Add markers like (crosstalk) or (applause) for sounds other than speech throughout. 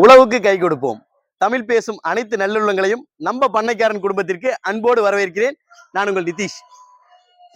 உழவுக்கு கை கொடுப்போம். தமிழ் பேசும் அனைத்து நல்லுள்ளங்களையும் நம்ம பண்ணைக்காரன் குடும்பத்திற்கு அன்போடு வரவேற்கிறேன். நான் உங்கள் நிதிஷ்.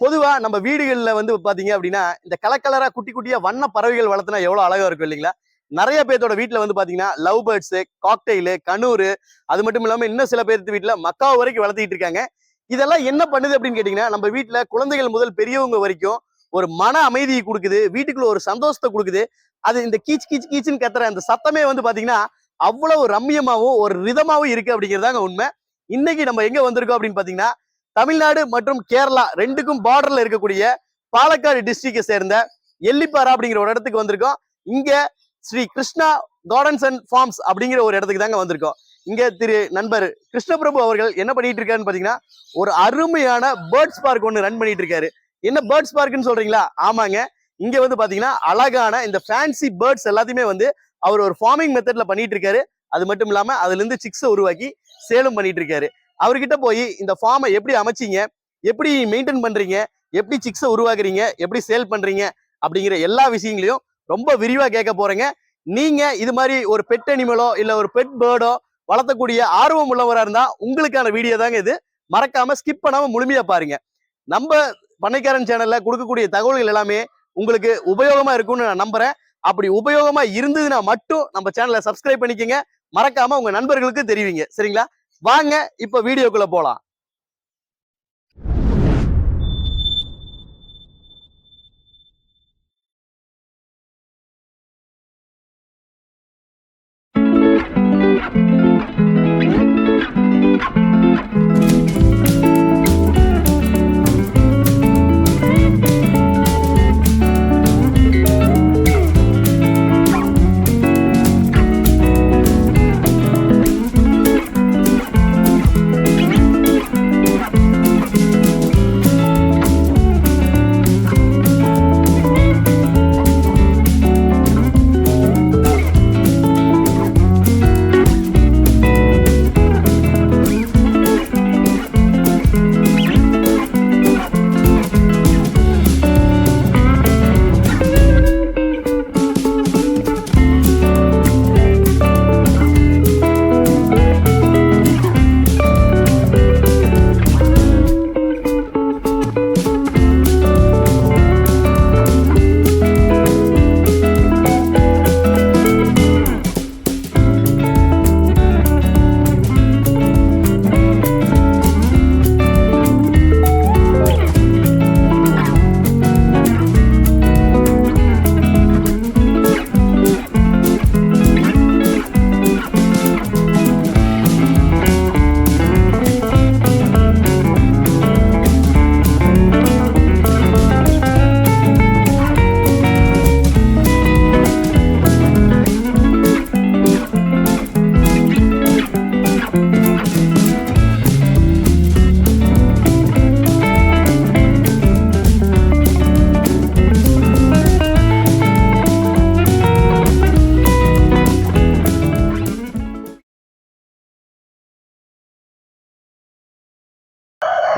பொதுவா நம்ம வீடுகள்ல வந்து பாத்தீங்க அப்படின்னா இந்த கலர் குட்டி குட்டியா வண்ண பறவைகள் வளர்த்துனா எவ்வளவு அழகா இருக்கும் இல்லைங்களா? நிறைய பேர்த்தோட வீட்டுல வந்து பாத்தீங்கன்னா லவ் பேர்ட்ஸ் காக்டெயிலு கனூரு அது மட்டும் இல்லாம இன்னும் சில பேர்த்து வீட்டுல மக்காவு வரைக்கும் வளர்த்திட்டு இருக்காங்க. இதெல்லாம் என்ன பண்ணுது அப்படின்னு கேட்டிங்கன்னா நம்ம வீட்டில் குழந்தைகள் முதல் பெரியவங்க வரைக்கும் ஒரு மன அமைதியை கொடுக்குது வீட்டுக்குள்ள ஒரு சந்தோஷத்தை கொடுக்குது. அது இந்த கீச் கீச் கீச்சுன்னு கத்துற அந்த சத்தமே வந்து பாத்தீங்கன்னா அவ்வளவு ரம்யமாவும் ஒரு ரிதமாவும் இருக்கு அப்படிங்கிறதாங்க உண்மை. இன்னைக்கு நம்ம எங்க வந்திருக்கோம் அப்படின்னு பாத்தீங்கன்னா தமிழ்நாடு மற்றும் கேரளா ரெண்டுக்கும் பார்டர்ல இருக்கக்கூடிய பாலக்காடு டிஸ்ட்ரிக்டை சேர்ந்த எல்லிப்பாரா அப்படிங்கிற ஒரு இடத்துக்கு வந்திருக்கோம். இங்க Shri Krishna gardens and farms அப்படிங்கிற ஒரு இடத்துக்கு தாங்க வந்திருக்கோம். இங்க திரு நண்பர் கிருஷ்ணபிரபு அவர்கள் என்ன பண்ணிட்டு இருக்காருன்னு பாத்தீங்கன்னா ஒரு அருமையான பேர்ட்ஸ் பார்க் ஒன்று ரன் பண்ணிட்டு இருக்காரு. என்ன பேர்ட்ஸ் பார்க்னு சொல்றீங்களா? ஆமாங்க. இங்க வந்து பாத்தீங்கன்னா அழகான இந்த ஃபேன்சி பேர்ட்ஸ் எல்லாத்தையுமே வந்து அவர் ஒரு ஃபார்மிங் மெத்தட்ல பண்ணிட்டு இருக்காரு அது மட்டும் இல்லாம அதுல இருந்து சிக்ஸை உருவாக்கி சேலும் பண்ணிட்டு இருக்காரு அவர்கிட்ட போய் இந்த ஃபார்மை எப்படி அமைச்சீங்க? எப்படி மெயின்டைன் பண்றீங்க? எப்படி சிக்ஸை உருவாக்குறீங்க? எப்படி சேல் பண்றீங்க? அப்படிங்கிற எல்லா விஷயங்களையும் ரொம்ப விரிவா கேட்க போறேங்க. நீங்க இது மாதிரி ஒரு பெட் அனிமலோ இல்ல ஒரு பெட் பேர்டோ வளர்த்தக்கூடிய ஆர்வம் உள்ளவரா இருந்தா உங்களுக்கான வீடியோ தாங்க இது. மறக்காம ஸ்கிப் பண்ணாம முழுமையா பாருங்க. நம்ம பண்ணைக்காரன் சேனல்ல கொடுக்கக்கூடிய தகவல்கள் எல்லாமே உங்களுக்கு உபயோகமா இருக்கும்னு நான் நம்புறேன். அப்படி உபயோகமா இருந்ததுன்னா மட்டும் நம்ம சேனலை சப்ஸ்கிரைப் பண்ணிக்கங்க. மறக்காம உங்க நண்பர்களுக்கு தெரிவிங்க. சரிங்களா? வாங்க இப்ப வீடியோக்குள்ள போலாம்.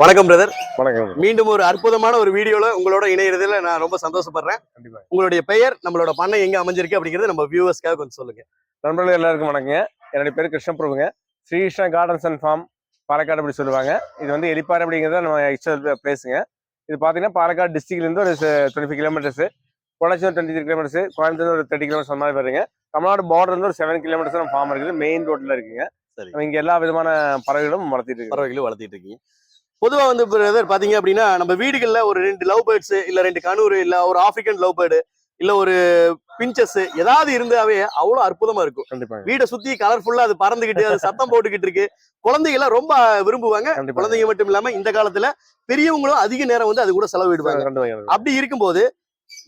வணக்கம் பிரதர் வணக்கம் மீண்டும் ஒரு அற்புதமான ஒரு வீடியோல உங்களோட இணையறதுல நான் ரொம்ப சந்தோஷப்படுறேன். கண்டிப்பா. உங்களுடைய பெயர் நம்மளோட பண்ணை எங்க அமைஞ்சிருக்கு அப்படிங்கறது நம்ம வியூவர்ஸ்க்காக கொஞ்சம் சொல்லுங்க. நண்பர்கள் எல்லாருக்கும் வணக்கங்க. என்னுடைய பேர் கிருஷ்ணபிரபுங்க. Shri Krishna gardens and farm Palakkad அப்படி சொல்லுவாங்க. இது வந்து எலிப்பாறை அப்படிங்கிறத நம்ம எக்ஸ்டல் பிளேஸுங்க இது பார்த்தீங்கன்னா பாலக்காடு டிஸ்ட்ரிக்ட்லேருந்து ஒரு twenty five kilometres Pollachi twenty three kilometres Coimbatore ஒரு தேர்ட்டி கிலோமீட்டர்ஸ் அந்த மாதிரி வருங்க தமிழ்நாடு பார்டர் வந்து ஒரு செவன் கிலோமீட்டர்ஸ் நம்ம ஃபார்ம் இருக்குது மெயின் ரோட்ல இருக்குங்க. இங்க எல்லா விதமான பறவைகளும் வளர்த்திட்டு பறவைகளும் வளர்த்திட்டு இருக்கீங்க. பொதுவா வந்து பிரதர் பாத்தீங்க அப்படின்னா நம்ம வீடுகள்ல ஒரு ரெண்டு லவ் பேர்ட்ஸ் இல்ல ரெண்டு கனூர் இல்ல ஒரு ஆப்பிரிக்கன் லவ் பேர்டு இல்ல ஒரு பிஞ்சஸ் ஏதாவது இருந்தாவே அவ்வளவு அற்புதமா இருக்கும். கண்டிப்பாங்க வீடை சுத்தி கலர்ஃபுல்லா அது பறந்துகிட்டு அது சத்தம் போட்டுக்கிட்டு இருக்கு. குழந்தைங்க எல்லாம் ரொம்ப விரும்புவாங்க. குழந்தைங்க மட்டும் இல்லாம இந்த காலத்துல பெரியவங்களும் அதிக நேரம் வந்து அது கூட செலவிடுவாங்க. அப்படி இருக்கும்போது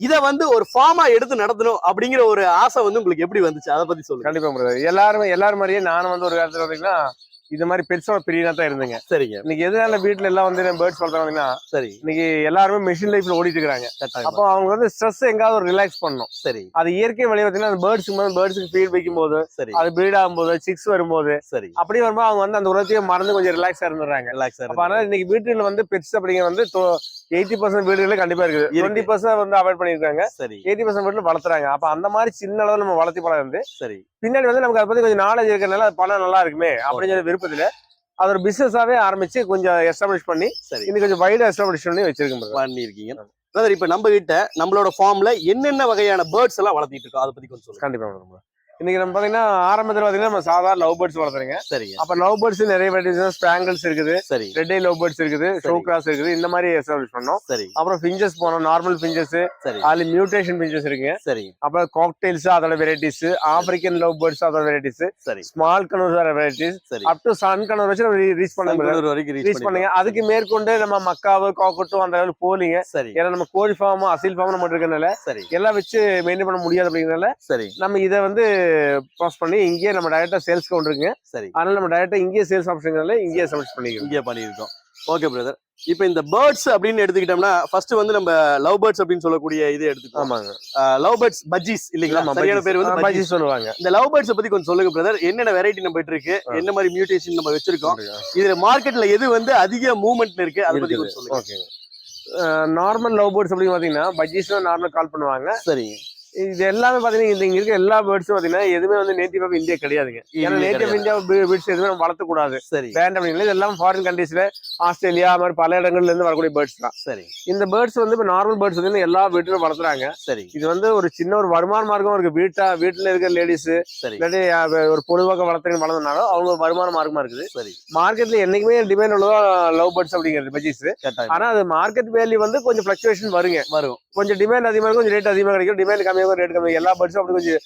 இத வந்து ஒரு ஃபார்மா எடுத்து நடத்தணும் அப்படிங்கிற ஒரு ஆசை வந்து உங்களுக்கு எப்படி வந்துச்சு? அதை பத்தி சொல்லுங்க. கண்டிப்பா. எல்லாருமே எல்லாரும் மாதிரியே நானும் வந்து ஒரு காலத்துல பாத்தீங்கன்னா இந்த மாதிரி பெட்ஸோட பிரியனா தான் இருந்துங்க. சரிங்க. இன்னைக்கு எதனால வீட்ல எல்லாம் வந்து பேர்ட்ஸ் வளர்த்தாங்கன்னா சரி. இன்னைக்கு எல்லாருமே மெஷின் லைஃப்ல ஓடிட்டு இருக்காங்க அப்போ அவங்க வந்து ஸ்ட்ரெஸ் எங்காவது ஒரு ரிலாக்ஸ் பண்ணணும். சரி. அது இயற்கை வழி பார்த்தீங்கன்னா அந்த பேர்ட்ஸுக்கு வந்து பேர்ட்ஸுக்கு ஃபீட் வைக்கும் போது சரி. அது ப்ரீட் ஆகும்போது சிக்ஸ் வரும்போது சரி. அப்படி வரும்போது அவங்க வந்து அந்த உலகத்தையே மறந்து கொஞ்சம் ரிலாக்ஸா இருந்துடுறாங்க. ரிலாக்ஸ் அப்ப அதனால இன்னைக்கு வீட்டுல வந்து பெட்ஸ் அப்படிங்கிற வந்து எயிட்டி பர்சன்ட் வீடுகளே கண்டிப்பா இருக்குது. இருக்கு. டுவெண்ட்டி பர்சன்ட் வந்து அவாய்ட் பண்ணிருக்காங்க சரி. எயிட்டி பர்சன்ட் வீட்டுல வளர்த்துறாங்க. அப்ப அந்த மாதிரி சின்ன அளவுல நம்ம வளர்த்தி பழம் வந்து சரி. பின்னாடி வந்து நமக்கு அதை பத்தி கொஞ்சம் நாலேஜ் இருக்கிறதுனால அது பணம் நல்லா இருக்குமே அப்படின்னு சொல்லி விருப்பத்துல அது ஒரு பிசினஸாவே ஆரம்பிச்சு கொஞ்சம் எஸ்டாப்ளிஷ் பண்ணி சரி கொஞ்சம் வைடா எஸ்டாப்ளிஷ் பண்ணி வச்சிருக்கேன் brother. பண்ணிருக்கீங்க பிரதர் இப்ப நம்ம கிட்ட நம்மளோட ஃபார்ம்ல என்னென்ன வகையான பேர்ட்ஸ் எல்லாம் வளர்த்திட்டு இருக்கோம் அதை பத்தி கொஞ்சம் சொல்லுங்க கண்டிப்பா. இன்னைக்கு நம்ம பாத்தீங்கன்னா ஆரம்பத்துல பாத்தீங்கன்னா நம்ம சாதாரண லவ் பேர்ட்ஸ் வளர்த்துறீங்க. சரிங்க. அப்ப லவ் பேர்ட்ஸ் நிறைய வெரைட்டிஸ் ஸ்பிராங்கிள்ஸ் இருக்குது. சரி. ரெட் ஐ லவ் பேர்ட்ஸ் இருக்குது ஷோ கிராஸ் இருக்குது இந்த மாதிரி எஸ்டாப்ளிஷ் பண்ணோம். சரி. அப்புறம் ஃபிஞ்சஸ் போனோம் நார்மல் ஃபிஞ்சஸ் சரி. அதுல மியூட்டேஷன் ஃபிஞ்சஸ் இருக்குங்க. சரி. அப்புறம் காக்டெயில்ஸ் அதோட வெரைட்டிஸ் ஆப்பிரிக்கன் லவ் பேர்ட்ஸ் அதோட வெரைட்டிஸ் சரி. ஸ்மால் கனூர் வெரைட்டிஸ் சரி. அப் டு சன் கனூர் வச்சு நம்ம ரீச் பெங்களூர் வரைக்கும் ரீச் பண்ணுங்க. அதுக்கு மேற்கொண்டு நம்ம மக்காவு காக்கட்டும் அந்த அளவுக்கு போலிங்க சரி. ஏன்னா நம்ம கோழி ஃபார்ம் அசில் ஃபார்ம் நம்ம இருக்கறனால சரி. எல்லாம் வச்சு மெயின்டைன் பண்ண முடியாது அப்படிங்கறதுனால சரி. நம்ம இதை வந்து பாஸ் பண்ணி இங்கேயே நம்ம டைரக்டா சேல்ஸ் கவுண்ட் இருக்குங்க சரி. அதனால நம்ம டைரக்டா இங்கேயே சேல்ஸ் ஆப்ஷன்னால இங்கேயே சர்வீஸ் பண்ணிக்கிறோம். இங்கே பண்ணியிருக்கோம். ஓகே பிரதர் இப்போ இந்த பேர்ட்ஸ் அப்படின்னு எடுத்துக்கிட்டோம்னா ஃபர்ஸ்ட் வந்து நம்ம லவ் பேர்ட்ஸ் அப்படின்னு சொல்லக்கூடிய இது எடுத்துக்கோம் ஆமாங்க. லவ் பேர்ட்ஸ் பஜ்ஜீஸ் இல்லைங்களா? சரியான. பேர் வந்து பஜ்ஜீஸ் பஜ்ஜி சொல்லுவாங்க. இந்த லவ் பேர்ட்ஸ் பத்தி கொஞ்சம் சொல்லுங்க பிரதர் என்னென்ன வெரைட்டி நம்ம இருக்கு. என்ன மாதிரி மியூட்டேஷன் நம்ம வச்சிருக்கோம்? இதுல மார்க்கெட்ல எது வந்து அதிக மூவ்மெண்ட் இருக்கு? அதை பத்தி கொஞ்சம் சொல்லுங்க. நார்மல் லவ் பேர்ட்ஸ் அப்படின்னு பாத்தீங்கன்னா பஜ்ஜீஸ் நார்மல் கால் பண்ணுவாங்க. சரிங்க இது எல்லாமே பாத்தீங்கன்னா இந்த இங்க இருக்க எல்லா பேர்ட்ஸும் பாத்தீங்கன்னா எதுவுமே வந்து நேட்டிவ் ஆஃப் இந்தியா கிடையாதுங்க. ஏன்னா நேட்டிவ். இந்தியா பேர்ட்ஸ் எதுவுமே நம்ம வளர்த்தக்கூடாது. சரி. வேண்டாம் அப்படிங்களா இதெல்லாம் ஃபாரின் கண்ட்ரீஸ்ல ஆஸ்திரேலியா மாதிரி பல இடங்கள்ல இருந்து வரக்கூடிய பேர்ட்ஸ் தான். சரி. இந்த பேர்ட்ஸ் வந்து இப்போ நார்மல் பேர்ட்ஸ் வந்து எல்லா வீட்டிலும் வளர்த்துறாங்க. சரி. இது வந்து ஒரு சின்ன ஒரு வருமான மார்க்கம் இருக்கு. வீட்டா வீட்டுல இருக்க லேடிஸ் இல்லாட்டி ஒரு பொதுவாக வளர்த்துறீங்க வளர்ந்தனாலும் அவங்க வருமான மார்க்கமா இருக்குது. சரி. மார்க்கெட்ல என்னைக்குமே டிமாண்ட் உள்ளதா லவ் பேர்ட்ஸ் அப்படிங்கிறது பஜ்ஜீஸ் ஆனா அது மார்க்கெட் வேல்யூ வந்து கொஞ்சம் ஃபிளக்சுவேஷன் வருங்க. வரும். கொஞ்சம் டிமாண்ட் அதிகமாக இருக்கும் கொஞ்சம் ரேட் அதிகமாக கிடைக்கும். டிமாண்ட் கம்மியாக ரேட் கம்மி எல்லா பேர்ட்ஸும் அப்படி கொஞ்சம்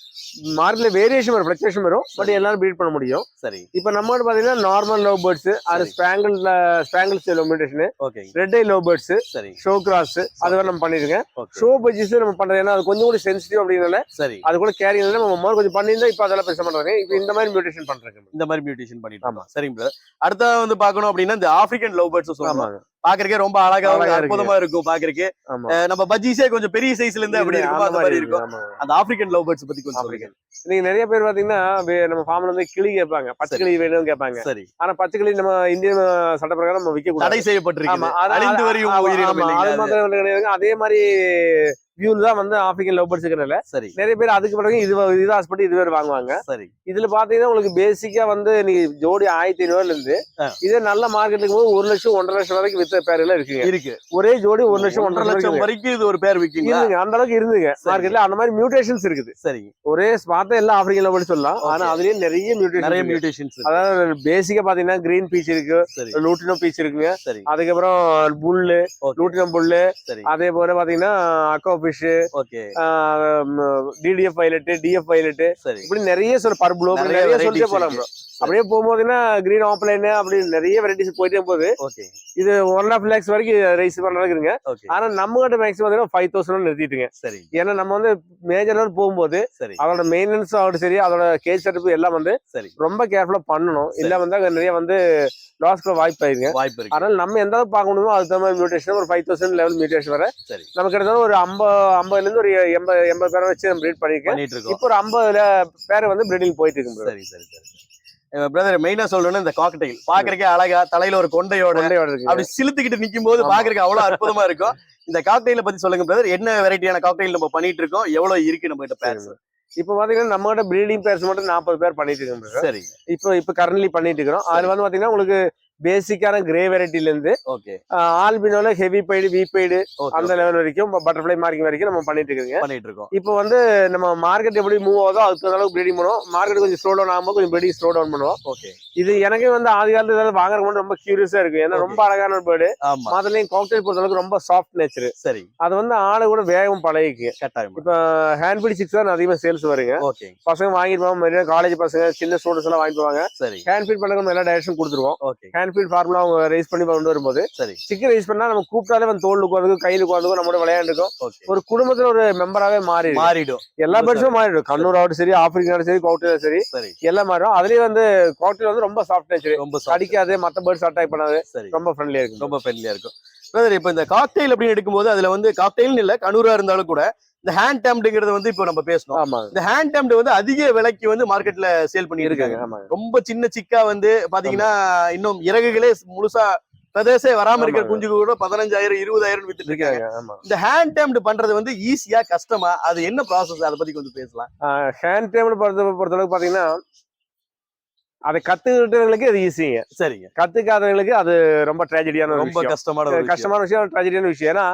மார்க்கெட்ல வேரியேஷன் வரும் ஃபிளக்சுவேஷன் வரும். பட். எல்லாரும் ப்ரீட் பண்ண முடியும். சரி. இப்போ நம்ம பாத்தீங்கன்னா நார்மல் லவ் பேர்ட்ஸ் அது சரி. Spangle spangles லொமினேஷன் okay red eye love birds சரி. ஷோ கிராஸ் அது வரை நம்ம பண்ணிருக்கேன் ஷோ பஜ்ஜிஸ் நம்ம பண்றது ஏன்னா அது கொஞ்சம் கூட சென்சிட்டிவ் அப்படிங்கிறதுனால சரி. அது கூட கேரி நம்ம முதல்ல கொஞ்சம் பண்ணியிருந்தா இப்போ அதெல்லாம் பெருசா பண்றாங்க இப்போ இந்த மாதிரி மியூட்டேஷன் பண்றாங்க. இந்த மாதிரி மியூட்டேஷன் பண்ணிட்டு ஆமா. சரிங்க அடுத்த வந்து பார்க்கணும் அப்படின்னா இந்த ஆப்பிரிக்கன் லவ் பேர்ட்ஸ் சொல்லுவாங்க ஆமாங்க பாக்குறதுக்கே ரொம்ப அழகா. அற்புதமா இருக்கும் அஹ் நம்ம பஜ்ஜீஸே கொஞ்சம் பெரிய சைஸ்ல இருந்து அப்படி இருக்கும் அந்த மாதிரி இருக்கு, இருக்கும். அந்த ஆப்பிரிக்கன் லவ் பேர்ட்ஸ் பத்தி கொஞ்சம் நீங்க நிறைய பேர் பாத்தீங்கன்னா நம்ம ஃபார்ம்ல வந்து கிளி கேட்பாங்க. பச்சை. கிளி வேணும்னு கேட்பாங்க. சரி. ஆனா பச்சை கிளி நம்ம இந்தியன் சட்ட பிரகாரம் நம்ம விற்க கூடாது தடை செய்யப்பட்டிருக்கு அது? மாத்திரம் கிடையாது அதே மாதிரி வியூல தான் வந்து ஆப்பிரிக்கன் லவ் பேர்ட்ஸ் இருக்கிறனால சரி. நிறைய பேர் அதுக்கு பிறகு இது இது ஹாஸ்பிட்டல் இது வேறு வாங்குவாங்க. சரி. இதுல பாத்தீங்கன்னா உங்களுக்கு பேசிக்கா வந்து நீங்க ஜோடி ஆயிரத்தி ஐநூறுல இருந்து. இதே நல்ல மார்க்கெட்டுக்கு போது ஒரு லட்சம் ஒன்றரை லட்சம் வரைக்கும் வித்த பேர்ல இருக்குங்க. இருக்கு. ஒரே ஜோடி ஒரு லட்சம் ஒன்றரை லட்சம் வரைக்கும். இது ஒரு பேர் விற்கீங்களா இருந்துங்க அந்த அளவுக்கு இருந்துங்க. மார்க்கெட்ல அந்த மாதிரி மியூட்டேஷன்ஸ் இருக்குது. சரி. ஒரே பார்த்தா எல்லாம் ஆப்பிரிக்கன் லவ் சொல்லலாம். ஆனா Okay. அதுலயே நிறைய மியூட்டேஷன் நிறைய மியூட்டேஷன்ஸ் அதாவது பேசிக்கா பாத்தீங்கன்னா கிரீன் பீச் இருக்கு லூட்டினோ பீச் இருக்குங்க. சரி. அதுக்கப்புறம் புல்லு லூட்டினோ புல்லு அதே போல பாத்தீங்கன்னா அக்கோ fish TTF pilot TF pilot இப்படி நிறைய சொல்ல பர்புளோ நிறைய சொல்லிட்டே போலாம் இருக்கு. அப்படியே போகும்போதுன்னா கிரீன் ஆப்லைன் அப்படி நிறைய வெரைட்டிஸ் போயிட்டே போகுது. ஓகே இது ஒன் ஆஃப் லேக்ஸ் வரைக்கும் ரைஸ் பண்றதுக்கு இருக்குங்க ஆனா நம்ம கிட்ட மேக்ஸிமம் பாத்தீங்கன்னா ஃபைவ் தௌசண்ட் நிறுத்திட்டுங்க. சரி. ஏன்னா நம்ம வந்து மேஜர் லெவல் போகும்போது சரி. அதோட மெயின்டெனன்ஸ் ஆகட்டும் சரி அதோட கேஜ் செட்டப் எல்லாம் வந்து சரி. ரொம்ப கேர்ஃபுல்லா பண்ணணும். இல்ல வந்து நிறைய வந்து லாஸ்க்கு வாய்ப்பு ஆயிருங்க. வாய்ப்பு இருக்கு. அதனால நம்ம எந்த அளவுக்கு பார்க்க முடியுமோ அதுக்கு தகுந்த மாதிரி மியூட்டேஷன் ஒரு ஃபைவ் தௌசண்ட் லெவல் மியூட்டேஷன் வர சரி. நம்ம கிட்டத்தட்ட ஒரு ஐம்பது ஐம்பதுல இருந்து ஒரு எண்பது எண்பது பேரை வச்சு நம்ம ப்ரீட் இருக்கோம். இப்போ ஒரு ஐம்பது பேர் வந்து ப்ரீடிங் போயிட்டு இருக்கு. சரி சரி சரி. பிரதர் மெயினா சொல்லணும்னா இந்த காக்டெயில் பாக்குறதுக்கே அழகா தலையில ஒரு கொண்டையோட அப்படி சிலுத்துக்கிட்டு நிக்கும் போது ஆமா. பாக்குறதுக்கு அவ்வளவு அற்புதமா இருக்கும். (laughs) இந்த காக்டெயில பத்தி சொல்லுங்க பிரதர் என்ன வெரைட்டியான காக்டெயில் நம்ம பண்ணிட்டு இருக்கோம்? எவ்வளவு இருக்கு நம்ம கிட்ட பேர்ஸ் இப்போ பாத்தீங்கன்னா நம்ம கிட்ட ப்ரீடிங் பேர்ஸ் மட்டும் நாற்பது பேர் பண்ணிட்டு இருக்கோம். சரி இப்போ இப்போ கரண்ட்லி பண்ணிட்டு இருக்கிறோம். அதுல வந்து பாத்தீங்கன்னா உங்களுக்கு பேசிக்கான கிரே வெரைட்டில இருந்து okay ஆல்பினோல heavy pied V pied okay அந்த லெவல் வரைக்கும் பட்டர்ஃபிளை மார்க்கிங் வரைக்கும் நம்ம பண்ணிட்டு இருக்கோங்க. பண்ணிட்டு இருக்கோம். இப்போ வந்து நம்ம மார்க்கெட் எப்படி மூவ் ஆகுதோ அதுக்கு அளவுக்கு ப்ரீடிங் பண்ணுவோம். மார்க்கெட் கொஞ்சம் ஸ்லோ டவுன் ஆகும்போது கொஞ்சம் ப்ரீடிங் ஸ்லோ டவுன் பண்ணுவோம். ஓகே இது எனக்கே வந்து ஆதி காலத்துல ஏதாவது மட்டும் ரொம்ப கியூரியஸா இருக்கு. ஏன்னா ரொம்ப அழகான ஒரு பேர்டு ஆமா. முதல்ல காக்டெயில் பொறுத்த அளவுக்கு ரொம்ப சாஃப்ட் நேச்சர் சரி. அது வந்து ஆளு கூட வேகம் பழகிக்கு. கட்டாயம். இப்போ ஹேண்ட் பீட் சிக்ஸ் தான் அதிகமாக சேல்ஸ் வருங்க. ஓகே பசங்க வாங்கிட்டு போவாங்க காலேஜ் பசங்க சின்ன ஸ்டூடெண்ட்ஸ் எல்லாம் வாங்கிட்டு போவாங்க. சரி. ஹேண்ட் ஃபீட் பண்ண நம்ம எல்லா டைரக்ஷன் கொடுத்துருவோம். Okay hand hand feed formula அவங்க ரைஸ் பண்ணி கொண்டு வரும்போது சரி. சிக்கன் ரைஸ் பண்ணா நம்ம கூப்பிட்டாலே வந்து தோல் உட்காந்துக்கும் கையில் உட்காந்துக்கும் நம்மளோட விளையாண்டுக்கும். ஒரு குடும்பத்துல ஒரு மெம்பராகவே மாறி மாறிடும். எல்லா பேர்ட்ஸும் மாறிடும். கண்ணூர் ஆகட்டும் சரி ஆப்பிரிக்கா சரி கவுட்டிலும் சரி சரி. எல்லாம் மாறும் அதுலயும் வந்து காக்டெயில் வந்து ரொம்ப சாஃப்ட் நேச்சர் ரொம்ப. கடிக்காது மத்த பேர்ட்ஸ் அட்டாக் பண்ணாது. ரொம்ப ஃப்ரெண்ட்லியா இருக்கும். ரொம்ப ஃப்ரெண்ட்லியா இருக்கும். இப்போ இந்த காக்டெயில் அப்படின்னு எடுக்கும்போது அதுல வந்து காக்டெயில்னு இல்ல கனூரா இருந்தாலும் கூட இந்த ஹேண்ட் டேம்டுங்கிறத வந்து இப்போ நம்ம பேசணும். ஆமா இந்த ஹேண்ட் டேம்டு வந்து அதிக விலைக்கு வந்து மார்க்கெட்ல சேல் பண்ணி இருக்காங்க ரொம்ப சின்ன சிக்கா வந்து பாத்தீங்கன்னா இன்னும் இறகுகளே முழுசா பிரதேசே வராம இருக்கிற ஆமாங்க. குஞ்சு கூட பதினஞ்சாயிரம் இருபதாயிரம் வித்துட்டு இருக்காங்க. இந்த ஹேண்ட் டேம்டு பண்றது வந்து ஈஸியா கஷ்டமா? அது என்ன ப்ராசஸ் அதை பத்தி கொஞ்சம் பேசலாம். ஹேண்ட் டேபிள் பொறுத்த பொறுத்தளவுக்கு பாத்தீங்கன்னா அதை கத்துக்கிட்டவங்களுக்கு அது ஈஸிங்க சரிங்க. கத்துக்காதவங்களுக்கு அது ரொம்ப ட்ராஜடியான ரொம்ப கஷ்டமான. கஷ்டமான விஷயம் ட்ராஜடியான விஷயம். ஏன்னா.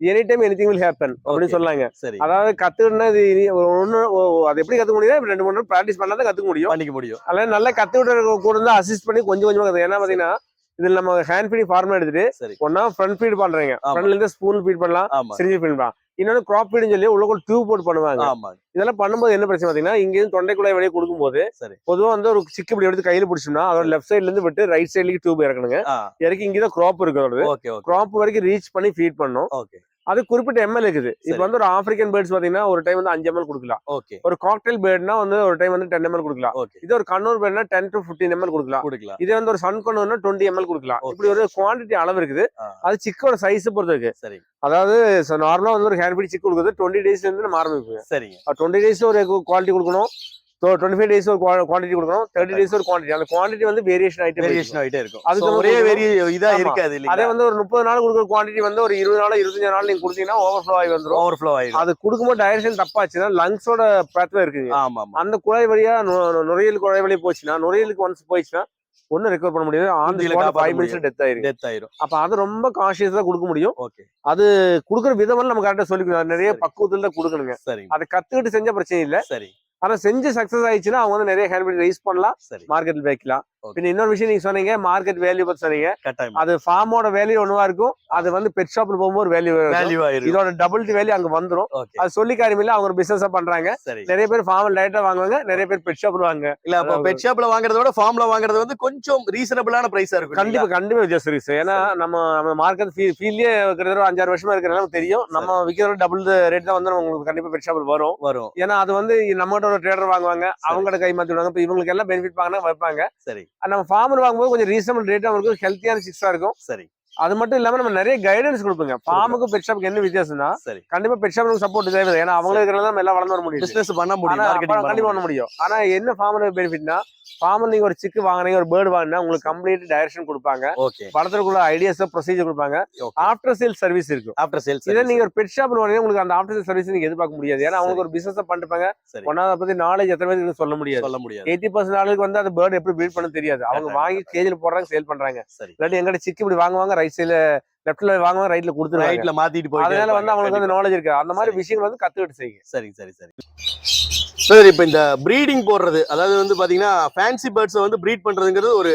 Any time any thing will happen அப்படின்னு. சொல்லாங்க. சரி. அதாவது கத்துக்கிட்டா இது ஓ- அது எப்படி கத்துக்க முடியும் ரெண்டு மூணு ப்ராக்டிஸ் பண்ணா தான் கத்துக்க முடியும். பண்ணிக்க முடியும். அதனால நல்லா கத்துக்கிட்ட கூட இருந்து அசிஸ்ட் பண்ணி கொஞ்சம் கொஞ்சமா கத்து ஏன்னா பாத்தீங்கன்னா இதுல நம்ம ஹேண்ட் ஃபீடிங் ஃபார்முலா எடுத்துட்டு ஒன்னா ஃப்ரண்ட் ஃபீட் பண்றீங்க. ஃப்ரண்ட்ல இருந்து ஸ்பூன் ஃபீட் பண்ணலாம் சிரிஞ்சு ஃபீட் பண்ணலாம். இன்னொன்னு கிராப் ஃபீட்னு சொல்லி உள்ள டியூப் போட்டு பண்ணுவாங்க. ஆமா. இதெல்லாம் பண்ணும்போது என்ன பிரச்சனை பாத்தீங்கன்னா இங்க இருந்து தொண்டைக்குள்ளாய் வெளியே கொடுக்கும்போது சரி. பொதுவா வந்து ஒரு சிக்கு இப்படி எடுத்து கையில பிடிச்சோம்னா அதோட லெஃப்ட் சைடுல இருந்து விட்டு ரைட் சைட்லக்கு டியூப் இறக்கணுங்க. இறக்கி இங்கதான் கிராப் இருக்கு அதோட கிராப் வரைக்கும் ரீச் பண்ணி ஃபீட் பண்ணும் ஓகே. அது குறிப்பிட்ட எம்எல் இருக்குது இப்போ சரி. வந்து ஒரு ஆப்பிரிக்கன் பேர்ட்ஸ் பாத்தீங்கன்னா ஒரு டைம் வந்து அஞ்சு எம்எல் கொடுக்கலாம். ஓகே. ஒரு காக்டெயில் பேர்ட்னா வந்து ஒரு டைம் வந்து டென் எம்எல் கொடுக்கலாம். இது ஒரு கண்ணூர் பேர்ட்னா டென் டு ஃபிஃப்டீன் எம்எல் கொடுக்கலாம். கொடுக்கலாம். இதே வந்து ஒரு சன் கண்ணூர்னா டுவெண்ட்டி எம்எல் கொடுக்கலாம். இப்படி ஒரு குவாண்டிட்டி அளவு இருக்குது. அது சிக்கோட சைஸ் பொறுத்து இருக்கு சரி. அதாவது நார்மலா வந்து ஒரு ஹேண்ட் பீட் சிக் கொடுக்குறது டுவெண்ட்டி டேஸ்ல இருந்து நம்ம ஆரம்பிக்குங்க சரிங்க. டுவெண்ட்டி டேஸ் ஒரு குவாலிட்டி கொடுக்கணும். டுவெண்ட்டி ஃபைவ் டேஸ் ஒரு குவாலிட்டி கொடுக்கணும். தேர்ட்டி டேஸ் ஒரு குவாலிட்டி அந்த குவாலிட்டி வந்து வேரியேஷன் ஆயிட்டு வேரியேஷன் ஆயிட்டே இருக்கும். நம்ம ஒரே. வேரிய இதா. இருக்காது அதே வந்து ஒரு முப்பது நாள் கொடுக்குற குவாண்டிட்டி வந்து ஒரு இருபது நாள் இருபத்தஞ்சு நாள் நீங்க கொடுத்தீங்கன்னா ஓவர்ஃப்ளோ ஆகி வந்துரும். ஓவர்ஃப்ளோ ஆயிடும் அது கொடுக்கும்போது டைரக்ஷன் தப்பாச்சுன்னா லங்ஸோட பேத்வே இருக்குங்க. ஆமா ஆமா. அந்த குழாய் வழியா நு- நு- நுரையீரல் குழாய் வழியா போச்சுன்னா நுரையீரலுக்கு ஒன்ஸ் போயிடுச்சுன்னா ஒன்னும் ரெக்கவர் பண்ண முடியாது. ஆன் ஃபைவ் மினிட்ஸ் டெத் ஆயிரும். டெத் ஆயிரும். அப்ப அது ரொம்ப கான்சியஸா கொடுக்க முடியும். ஓகே கொடுக்குற விதம் நம்ம கரெக்டா சொல்லிக்கணும். நிறைய சரி. பக்குவத்துல தான் கொடுக்கணுங்க. சரிங்க. அதை கத்துக்கிட்டு செஞ்ச பிரச்சனை இல்ல. சரி. ஆனா செஞ்சு சக்சஸ் ஆயிடுச்சுன்னா அவங்க வந்து நிறைய ஹேண்ட் ரைஸ் பண்ணலாம் சரி. மார்க்கெட்ல வைக்கலாம். பின்ன இன்னொரு விஷயம் நீங்க சொன்னீங்க மார்க்கெட் வேல்யூ பத்தி சொன்னீங்க. அது ஃபார்மோட வேல்யூ ஒண்ணுவா இருக்கும் அது வந்து பெட் ஷாப்ல போகும்போது வேல்யூ வேல்யூ இதோட டபுள் வேல்யூ அங்க வந்துரும். அது சொல்லி காரியம் இல்ல அவங்க பிசினஸ் பண்றாங்க. நிறைய பேர் ஃபார்மல் டைரக்டா வாங்குவாங்க நிறைய பேர் பெட் ஷாப்ல வாங்க. இல்ல அப்ப பெட் ஷாப்ல வாங்குறத விட ஃபார்ம்ல வாங்குறது வந்து கொஞ்சம் ரீசனபிளான பிரைஸா இருக்கும் கண்டிப்பா கண்டிப்பா வித்தியாசம் sir. ஏன்னா நம்ம மார்க்கெட் ஃபீல்ட்லயே ஒரு அஞ்சாறு வருஷமா இருக்கிறனால தெரியும். நம்ம விற்கிற டபுள் ரேட் தான் வந்து உங்களுக்கு கண்டிப்பா பெட் ஷாப்ல வரும். வரும். ஏன்னா அது வந்து நம்மகிட்ட ஒரு ட்ரேடர் வாங்குவாங்க. அவங்களோட கை மாத்தி விடுவாங்க. இப்போ இவங்களுக்கு எல்லாம் பெனிஃபிட் வாங்கினா வைப்பாங்க. சரி. நம்ம ஃபார்மர் வாங்கும்போது கொஞ்சம் ரீசனபிள் ரேட்டா இருக்கும் ஹெல்த்தியான சிக்ஸா இருக்கும். சரி. அது மட்டும் இல்லாம நம்ம நிறைய கைடன்ஸ் கொடுப்போங்க. ஃபார்முக்கும் பெட் ஷாப்புக்கு என்ன வித்தியாசம்னா கண்டிப்பா பெட் ஷாப்புக்கு சப்போர்ட் தேவை ஏன்னா அவங்களே இருக்கிறனால நம்ம எல்லாம் வளர்ந்து வர முடியும் பிசினஸ் பண்ண முடியும். கண்டிப்பா பண்ண முடியும். ஆனா என்ன ஃபார்மர் பெனிஃபிட்னா ஃபார்மர் நீங்க ஒரு சிக்கு வாங்குனீங்க ஒரு பேர்டு வாங்கினா உங்களுக்கு கம்ப்ளீட் டைரக்ஷன் கொடுப்பாங்க. வளர்த்துறதுக்குள்ள ஐடியாஸ் ப்ரொசீஜர் கொடுப்பாங்க. ஆஃப்டர் சேல் சர்வீஸ் இருக்கும். ஆஃப்டர் சேல்ஸ் இதே நீங்க ஒரு பெட் ஷாப் வாங்கினா உங்களுக்கு அந்த ஆஃப்டர் சேல் சர்வீஸ் நீங்க எதிர்பார்க்க முடியாது. ஏன்னா அவங்களுக்கு ஒரு பிசினஸ் பண்ணிருப்பாங்க ஒன்னாவது பத்தி நாலேஜ் எத்தனை பேருக்கு சொல்ல முடியாது. சொல்ல முடியாது. எயிட்டி பர்சன்ட் ஆளுக்கு வந்து அந்த பேர்டு எப்படி பில்ட் பண்ண தெரியாது. அவங்க. வாங்கி கேஜில் போடுறாங்க சேல் பண்றாங்க. இல்லாட்டி எங்கிட்ட சிக்கு இப்படி வாங்குவாங்க ரைட் சைடுல லெஃப்ட்ல வாங்குவாங்க ரைட்ல கொடுத்துருவாங்க. ரைட்ல மாத்திட்டு போயிட்டே அதனால வந்து. அவங்களுக்கு வந்து நாலேஜ் இருக்கு. அந்த மாதிரி. விஷயங்கள் வந்து கத்துக்கிட்டு செய்யுங்க. சரி சரி சரி. சார் இப்போ இந்த ப்ரீடிங் போடுறது அதாவது வந்து பாத்தீங்கன்னா ஃபேன்சி பேர்ட்ஸை வந்து ப்ரீட் பண்றதுங்கிறது ஒரு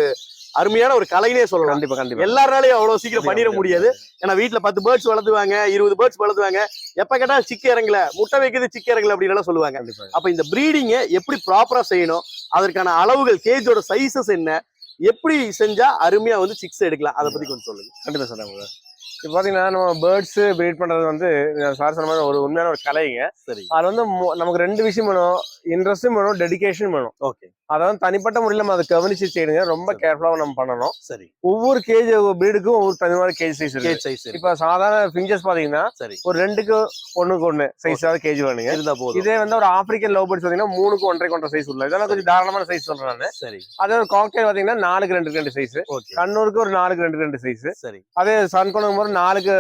அருமையான ஒரு கலைனே சொல்லலாம். கண்டிப்பா கண்டிப்பா. எல்லாராலையும் அவ்வளவு சீக்கிரம் பண்ணிட முடியாது. ஏன்னா வீட்ல பத்து பேர்ட்ஸ் வளர்த்துவாங்க இருபது பேர்ட்ஸ் வளர்த்துவாங்க. எப்ப கேட்டா சிக்கு இறங்கல முட்டை வைக்கிறது சிக்கு இறங்கல அப்படின்னு எல்லாம் சொல்லுவாங்க. கண்டிப்பா அப்ப இந்த ப்ரீடிங்கை எப்படி ப்ராப்பரா செய்யணும் அதற்கான அளவுகள் கேஜோட சைஸஸ் என்ன எப்படி செஞ்சா அருமையா வந்து சிக்ஸ் எடுக்கலாம் அதை பத்தி கொஞ்சம் சொல்லுங்க. கண்டிப்பா சொன்னாங்க இப்போ பாத்தீங்கன்னா நம்ம பேர்ட்ஸ் ப்ரீட் பண்றது வந்து சார் சொன்ன மாதிரி ஒரு உண்மையான ஒரு கலைங்க. சரி. அது வந்து நமக்கு ரெண்டு விஷயம் வேணும். இன்ட்ரெஸ்டும் வேணும் டெடிகேஷன் வேணும். ஓகே. அதாவது தனிப்பட்ட முறையில் நம்ம அதை கவனிச்சு செய்யணுங்க. ரொம்ப. கேர்ஃபுல்லாக நம்ம பண்ணணும். சரி. ஒவ்வொரு கேஜ் பிரீடுக்கும் ஒவ்வொரு தனி மாதிரி கேஜ் சைஸ் கேஜ் சைஸ் இப்போ சாதாரண ஃபிஞ்சர்ஸ் பாத்தீங்கன்னா சரி. ஒரு ரெண்டுக்கு ஒண்ணுக்கு ஒண்ணு சைஸாவது கேஜ் வேணுங்க. இருந்தா போதும். இதே வந்து ஒரு ஆப்பிரிக்கன் லவ் பேர்ட்ஸ் பாத்தீங்கன்னா மூணுக்கு ஒன்றரை கொண்ட சைஸ் உள்ள. இதெல்லாம் கொஞ்சம் தாராளமான சைஸ் சொல்றேன் நான். சரி. அதே ஒரு காக்டெயில் பாத்தீங்கன்னா நாலுக்கு ரெண்டு ரெண்டு சைஸ் கண்ணூருக்கு ஒரு நாலுக்கு ரெண்டு ரெண்டு சைஸ் சரி. அதே சன்கோணம் போது நாலுக்கு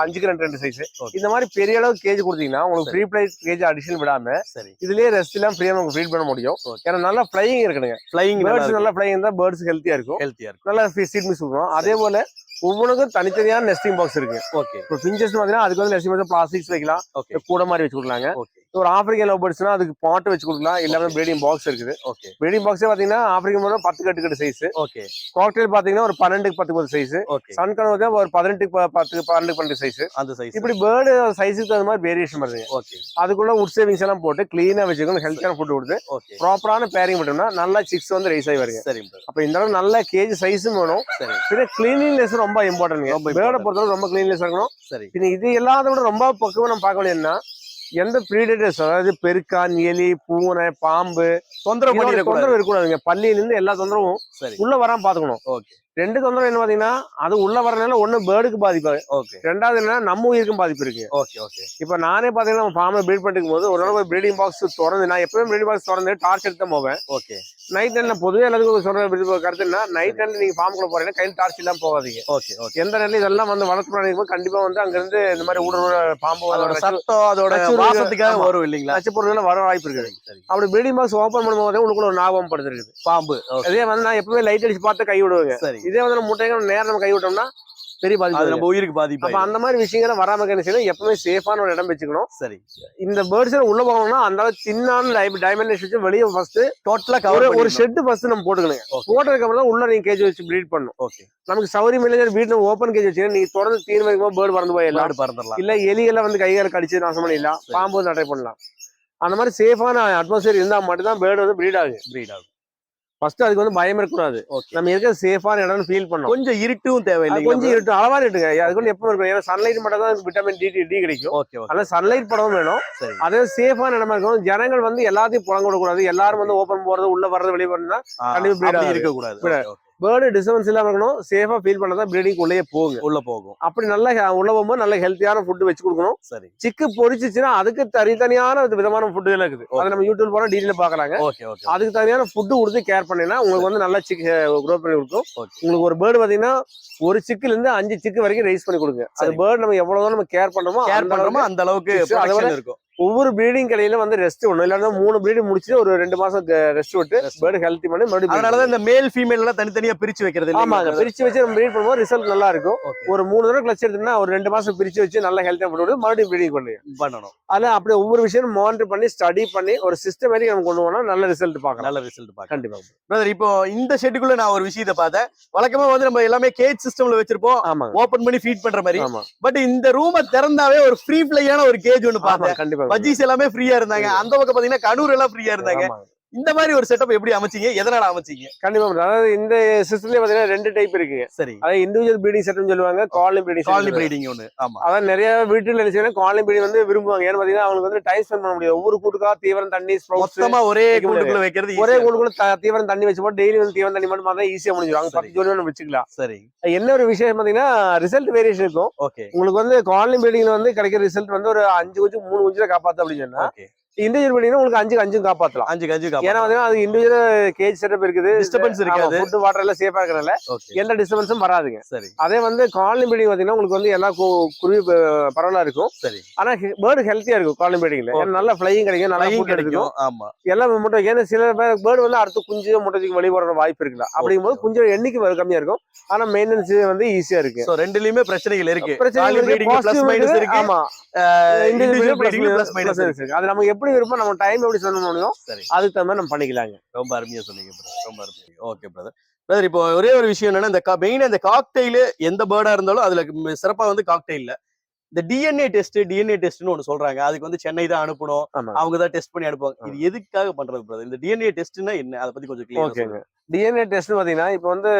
அஞ்சுக்கு ரெண்டு ரெண்டு சைஸ். இந்த மாதிரி பெரிய அளவு கேஜ் கொடுத்தீங்கன்னா உங்களுக்கு ஃப்ரீ பிரைஸ் கேஜ் அடிஷன் விடாம இதுலயே ரெஸ்ட் எல்லாம் ஃப்ரீயா உங்களுக்கு ஃபீட் பண்ண முடியும். ஏன்னா நல்லா ஃபிளைங் இருக்கணுங்க ஃப்ளைங் பேர்ட்ஸ் நல்லா ஃபிளைங் இருந்தா பேர்ட்ஸ் ஹெல்த்தியா இருக்கும். ஹெல்த்தியா இருக்கும். நல்லா சீட் மிஸ் கொடுக்கும் அதே போல ஒவ்வொன்றுக்கும் தனித்தனியான நெஸ்டிங் பாக்ஸ் இருக்கு. ஓகே இப்போ பிஞ்சஸ் பாத்தீங்கன்னா அதுக்கு வந்து நெஸ்டிங் பாக்ஸ் பிளாஸ்டிக்ஸ் வைக்கலாம். கூட மாதிரி வச்சு கொடுக்கலாங்க. ஓகே ஒரு ஆப்பிரிக்கன் லவ் பேர்ட்ஸ்னா அதுக்கு பாட்டு வச்சு கொடுக்கலாம். எல்லாமே ப்ரீடிங் பாக்ஸ் இருக்குது. ஓகே ப்ரீடிங் பாக்ஸே பாத்தீங்கன்னா ஆப்பிரிக்கன் பேர்டு பத்து கட்டு கட்டு சைஸ் ஓகே காக்டெயில் பாத்தீங்கன்னா ஒரு பன்னெண்டுக்கு பத்து பத்து சைஸ் ஓகே சன் கனவு ஒரு பதினெட்டுக்கு ப- பத்துக்கு பன்னெண்டு பன்னெண்டு சைஸ் அந்த சைஸ் இப்படி பேர்டு சைஸுக்கு தகுந்த மாதிரி வேரியேஷன் வருதுங்க ஓகே அதுக்குள்ள உட் சேவிங்ஸ் எல்லாம் போட்டு கிளீனா வச்சுக்கணும். ஹெல்த்தியான ஃபுட் கொடுத்து ப்ராப்பரான பேரிங் பண்ணோம்னா நல்லா சிக்ஸ் வந்து ரைஸ் ஆகி வருங்க. brother. அப்ப இந்த அளவு நல்ல கேஜ் சைஸும் வேணும். சரி. பின்ன கிளீனிங்னஸ் ரொம்ப இம்பார்ட்டன்ட் பேர்டை. பொறுத்தவரை ரொம்ப கிளீனினஸ் இருக்கணும். சரி. பின்ன இது எல்லாத்த விட ரொம்ப பக்குவம் நம்ம பார்க்க வேண்டியதுன்னா எந்த ப்ரீடேட்டர்ஸ் அதாவது பெருக்கான் எலி பூனை பாம்பு தொந்தரவு தொந்தரவு இருக்கக்கூடாதுங்க. பள்ளியில இருந்து எல்லா தொந்தரவும் உள்ள வராம பாத்துக்கணும். ஓகே. ரெண்டு தொந்தரவு என்ன பாத்தீங்கன்னா அது உள்ள வரனால ஒண்ணு பேர்டுக்கு பாதிப்பு. ஓகே ரெண்டாவது என்ன நம்ம உயிருக்கும் பாதிப்பு இருக்கு. ஓகே ஓகே இப்ப நானே பாத்தீங்கன்னா நம்ம ஃபார்ம்ல ப்ரீட் பண்ணிக்கும் போது ஒரு நாள் ப்ரீடிங் பாக்ஸ் திறந்து நான் எப்பவுமே ப்ரீடிங் பாக்ஸ் திறந்து டார்ச் எடுத்து போவேன். ஓகே நைட் டைம்ல பொதுவே எல்லாத்துக்கும் சொல்ற விருப்ப கருத்து என்ன நைட் டைம்ல நீங்க ஃபார்ம் கூட போறீங்கன்னா கையில் டார்ச் இல்லாம போகாதீங்க. ஓகே ஓகே எந்த நேரம் இதெல்லாம் வந்து வளர்த்து பிராணிக்கும் கண்டிப்பா வந்து அங்க இருந்து இந்த மாதிரி ஊடுருவ பாம்பு அதோட சத்தம் அதோட வாசத்துக்காக. வரும் இல்லைங்களா? நச்சு பொருட்கள் வர வாய்ப்பு இருக்குது. அப்படி ப்ரீடிங் பாக்ஸ் ஓப்பன் பண்ணும்போது உங்களுக்குள்ள ஒரு ஞாபகம் படுத்துருக்குது. பாம்பு. அதே வந்து நான் எப்பவுமே லைட் அடிச்சு பார்த்து கை விடுவேங்க. சரி. இதே வந்து நம்ம முட்டைங்க நேரம் நம்ம கை விட்டோம்னா பெரிய பாதிப்பு நம்ம உயிருக்கு பாதிப்பு அப்ப அந்த மாதிரி விஷயங்களை வராம என்ன செய்யணும்? எப்பவுமே சேஃபான ஒரு இடம் வச்சுக்கணும். சரி. இந்த பேர்ட்ஸ் உள்ள போகணும்னா அந்த அளவுக்கு சின்னான டைமென்ஷன் வச்சு வெளியே ஃபர்ஸ்ட் டோட்டலா கவர் ஒரு ஷெட் ஃபர்ஸ்ட் நம்ம போட்டுக்கணும். போட்டதுக்கு அப்புறம் தான் உள்ள நீங்க கேஜ் வச்சு ப்ரீட் பண்ணணும். ஓகே நமக்கு சௌரியம் இல்லை வீட்டுல ஓப்பன் கேஜ் வச்சுக்கணும் நீங்க தொடர்ந்து தீன் வைக்கும் பேர்டு பறந்து போயிடலாம். நாடு பறந்துடலாம். இல்ல எலிகளை வந்து கைகால கடிச்சு நாசம் பண்ணிடலாம். சரி. பாம்பு வந்து அட்டை பண்ணலாம். அந்த மாதிரி சேஃபான அட்மாஸ்பியர் இருந்தா மட்டும்தான் பேர்டு வந்து ப்ரீட் ஆகுது. பிரீட் ஆகும் ஃபர்ஸ்ட் அதுக்கு வந்து பயம் இருக்கக்கூடாது. நம்ம இருக்க சேஃபான இடம்னு ஃபீல் பண்ணணும்? கொஞ்சம் இருட்டும் தேவை அது இல்லைங்களா கொஞ்சம் இருட்டு. அளவா இருட்டுங்க. அதுக்கு வந்து எப்பவும் இருக்கும் ஏன்னா சன்லைட் மட்டும் தான் விட்டமின் டி டி கிடைக்கும். ஓகே அதனால சன்லைட் படமும் வேணும். அதே சேஃபான இடமா இருக்கணும். ஜனங்கள் வந்து எல்லாத்தையும் புலங்க விடக்கூடாது எல்லாரும் வந்து ஓப்பன் போறது உள்ள வர்றது வெளியே வரணும்னா கண்டிப்பா breed பேர்டு டிஸ்டர்பன்ஸ் இல்லாம இருக்கணும். சேஃபா ஃபீல் பண்ணதான் ப்ரீடிங் உள்ளே போகுங்க உள்ள போகும். அப்படி நல்ல உள்ள போகும்போது நல்ல ஹெல்த்தியான ஃபுட் வச்சு கொடுக்கணும். சரி. சிக்கு பொரிச்சிச்சுன்னா அதுக்கு தனித்தனியான வித- விதமான ஃபுட்டுகள் இருக்குது. அதை நம்ம யூடியூப் போனா டீட்டெயில் பாக்கலாங்க ஓகே ஓகே அதுக்கு தனியான ஃபுட்டு கொடுத்து கேர் பண்ணீங்கன்னா உங்களுக்கு வந்து நல்ல சிக் க்ரோ பண்ணி கொடுக்கும். உங்களுக்கு ஒரு பேர்டு பாத்தீங்கன்னா ஒரு சிக்குல இருந்து அஞ்சு சிக்கு வரைக்கும் ரைஸ் பண்ணி கொடுங்க. அது. பேர்டு நம்ம எவ்வளவு நம்ம கேர் பண்றோமோ கேர் பண்றோமோ அந்த அளவுக்கு இருக்கும். ஒவ்வொரு ப்ரீடிங் கடையில வந்து ரெஸ்ட் ஒண்ணு இல்லைன்னா மூணு ப்ரீடிங் முடிச்சுட்டு ஒரு ரெண்டு மாசம் ரெஸ்ட் விட்டு. பேர்டு ஹெல்த்தி பண்ணி மறுபடியும் அதனாலதான் இந்த மேல் ஃபீமேல் எல்லாம் தனித்தனியா பிரிச்சு வைக்கிறது ஆமாங்க? பிரிச்சு வச்சு நம்ம ப்ரீட் பண்ணும்போது ரிசல்ட் நல்லா இருக்கும். ஒரு மூணு தடவை கிளச் எடுத்தோம்னா ஒரு ரெண்டு மாசம் பிரிச்சு வச்சு நல்லா ஹெல்த்தியா பண்ணி மறுபடியும் ப்ரீடிங் பண்ணுங்க. பண்ணணும். அதுல அப்படி ஒவ்வொரு விஷயம் மானிட்டர் பண்ணி ஸ்டடி பண்ணி ஒரு சிஸ்டமேட்டிக் நம்ம கொண்டு போனா நல்ல ரிசல்ட் பார்க்கலாம். நல்ல ரிசல்ட் பார்க்க கண்டிப்பா. பிரதர் இப்போ இந்த ஷெட்டுக்குள்ள நான் ஒரு விஷயத்தை பார்த்தேன். வழக்கமா வந்து நம்ம எல்லாமே கேஜ் சிஸ்டம்ல வச்சிருப்போம். ஆமாங்க. ஓபன் பண்ணி ஃபீட் பண்ற மாதிரி. ஆமா. பட் இந்த ரூமை திறந்தாவே ஒரு ஃப்ரீ பிளேயான ஒரு கேஜ் ஒன்னு ஆமா பார்த்தேன். கண்டிப்பா. பஜ்ஜீஸ் எல்லாமே ஃப்ரீயா இருந்தாங்க. அந்த பக்கம் பாத்தீங்கன்னா கனூர் எல்லாம் ஃப்ரீயா இருந்தாங்க. இந்த மாதிரி ஒரு செட்டப் எப்படி அமைச்சீங்க? எதனால அமைச்சீங்க? கண்டிப்பா. அதாவது இந்த சிஸ்டம்லயே பாத்தீங்கன்னா ரெண்டு டைப் இருக்குங்க சரி. அதாவது இண்டிவிஜுவல் ப்ரீடிங் செட்னு சொல்லுவாங்க காலனி ப்ரீடிங் காலனி பிரீடிங் ஒன்னு ஆமா. அதாவது நிறைய வீட்டுல செய்யணும் காலனி ப்ரீடிங் வந்து விரும்புவாங்க. ஏன்னு பாத்தீங்கன்னா அவங்களுக்கு வந்து டைம் ஸ்பெண்ட் பண்ண முடியாது. ஒவ்வொரு கூட்டுக்கா தீவிரம் தண்ணி மொத்தமா ஒரே வைக்க கூண்டுக்குள்ள வைக்கிறது ஒரே த- தீவிரம் தண்ணி வச்சு போட்டு டெய்லி வந்து தீவிரம் தண்ணி மட்டும் பார்த்தா ஈஸியா முடிஞ்சிடும். பத்து ஜோடி வச்சுக்கலாம். சரி. என்ன ஒரு விஷயம் பாத்தீங்கன்னா ரிசல்ட் வேரியேஷன் இருக்கும். ஓகே உங்களுக்கு வந்து காலனி ப்ரீடிங்ல வந்து கிடைக்கிற ரிசல்ட் வந்து ஒரு அஞ்சு குஞ்சு மூணு குஞ்சுல காப்பாத்து அப்படின்னு சொன்னா இண்டிவிஜுவல் ப்ரீடிங்னா உங்களுக்கு அஞ்சுக்கு அஞ்சும் காப்பாத்தலாம். அஞ்சு கஞ்சு ஏன்னா பாத்தீங்கன்னா அது இண்டிவிஜுவல் கேஜ் செட்டப் இருக்குது. டிஸ்டர்பன்ஸ் இருக்காது. ஃபுட் வாட்டர் எல்லாம் சேஃபா இருக்கிறனால எந்த டிஸ்டர்பன்ஸும் வராதுங்க. சரி. அதே வந்து காலனி ப்ரீடிங் பாத்தீங்கன்னா உங்களுக்கு வந்து எல்லா குருவி ப- பரவலா இருக்கும். சரி. ஆனா பேர்டு ஹெல்த்தியா இருக்கும் காலனி Okay. நல்ல ஃபிளையும் கிடைக்கும் நல்லா கிடைக்கும் கிடைக்கும். ஆமா. எல்லாம் முட்டை ஏன்னா சில பேர்டு வந்து அடுத்து குஞ்சு முட்டைக்கு வெளியே போற வாய்ப்பு இருக்குல்ல அப்படிங்கும்போது Okay. குஞ்சு எண்ணிக்கை கம்மியா இருக்கும். ஆனா மெயின்டெனன்ஸ் வந்து ஈஸியா இருக்கு. ரெண்டுலயுமே பிரச்சனைகள் இருக்கு. பிரச்சனை இருக்கு, breeding ல plus positive minus இருக்கு. ஆமா. இண்டிவிஜுவல் minus இருக்கு. இருக்கு. அது நமக்கு எப்படி விருப்பம்? நம்ம டைம் எப்படி சொல்ல முடியும்? சரி. அதுக்கு தகுந்த மாதிரி நம்ம பண்ணிக்கலாங்க. ரொம்ப அருமையா சொன்னீங்க. ரொம்ப அருமையா. ஓகே பிரதர் பிரதர் இப்போ ஒரே ஒரு விஷயம் என்னன்னா இந்த மெயின் இந்த காக்டெயில் எந்த பேர்டா இருந்தாலும் அதுல சிறப்பா வந்து காக்டெயில்ல இந்த டிஎன்ஏ டெஸ்ட் டிஎன்ஏ டெஸ்ட்னு ஒன்று சொல்றாங்க. அதுக்கு வந்து சென்னை தான் அனுப்பணும். அவங்க தான் டெஸ்ட் பண்ணி அனுப்புவாங்க. இது எதுக்காக பண்றது பிரதர் இந்த டிஎன்ஏ டெஸ்ட்னா என்ன? அதை பத்தி கொஞ்சம் ஓகேங்க டிஎன்ஏ டெஸ்ட் பாத்தீங்கன்னா இப்போ வந்து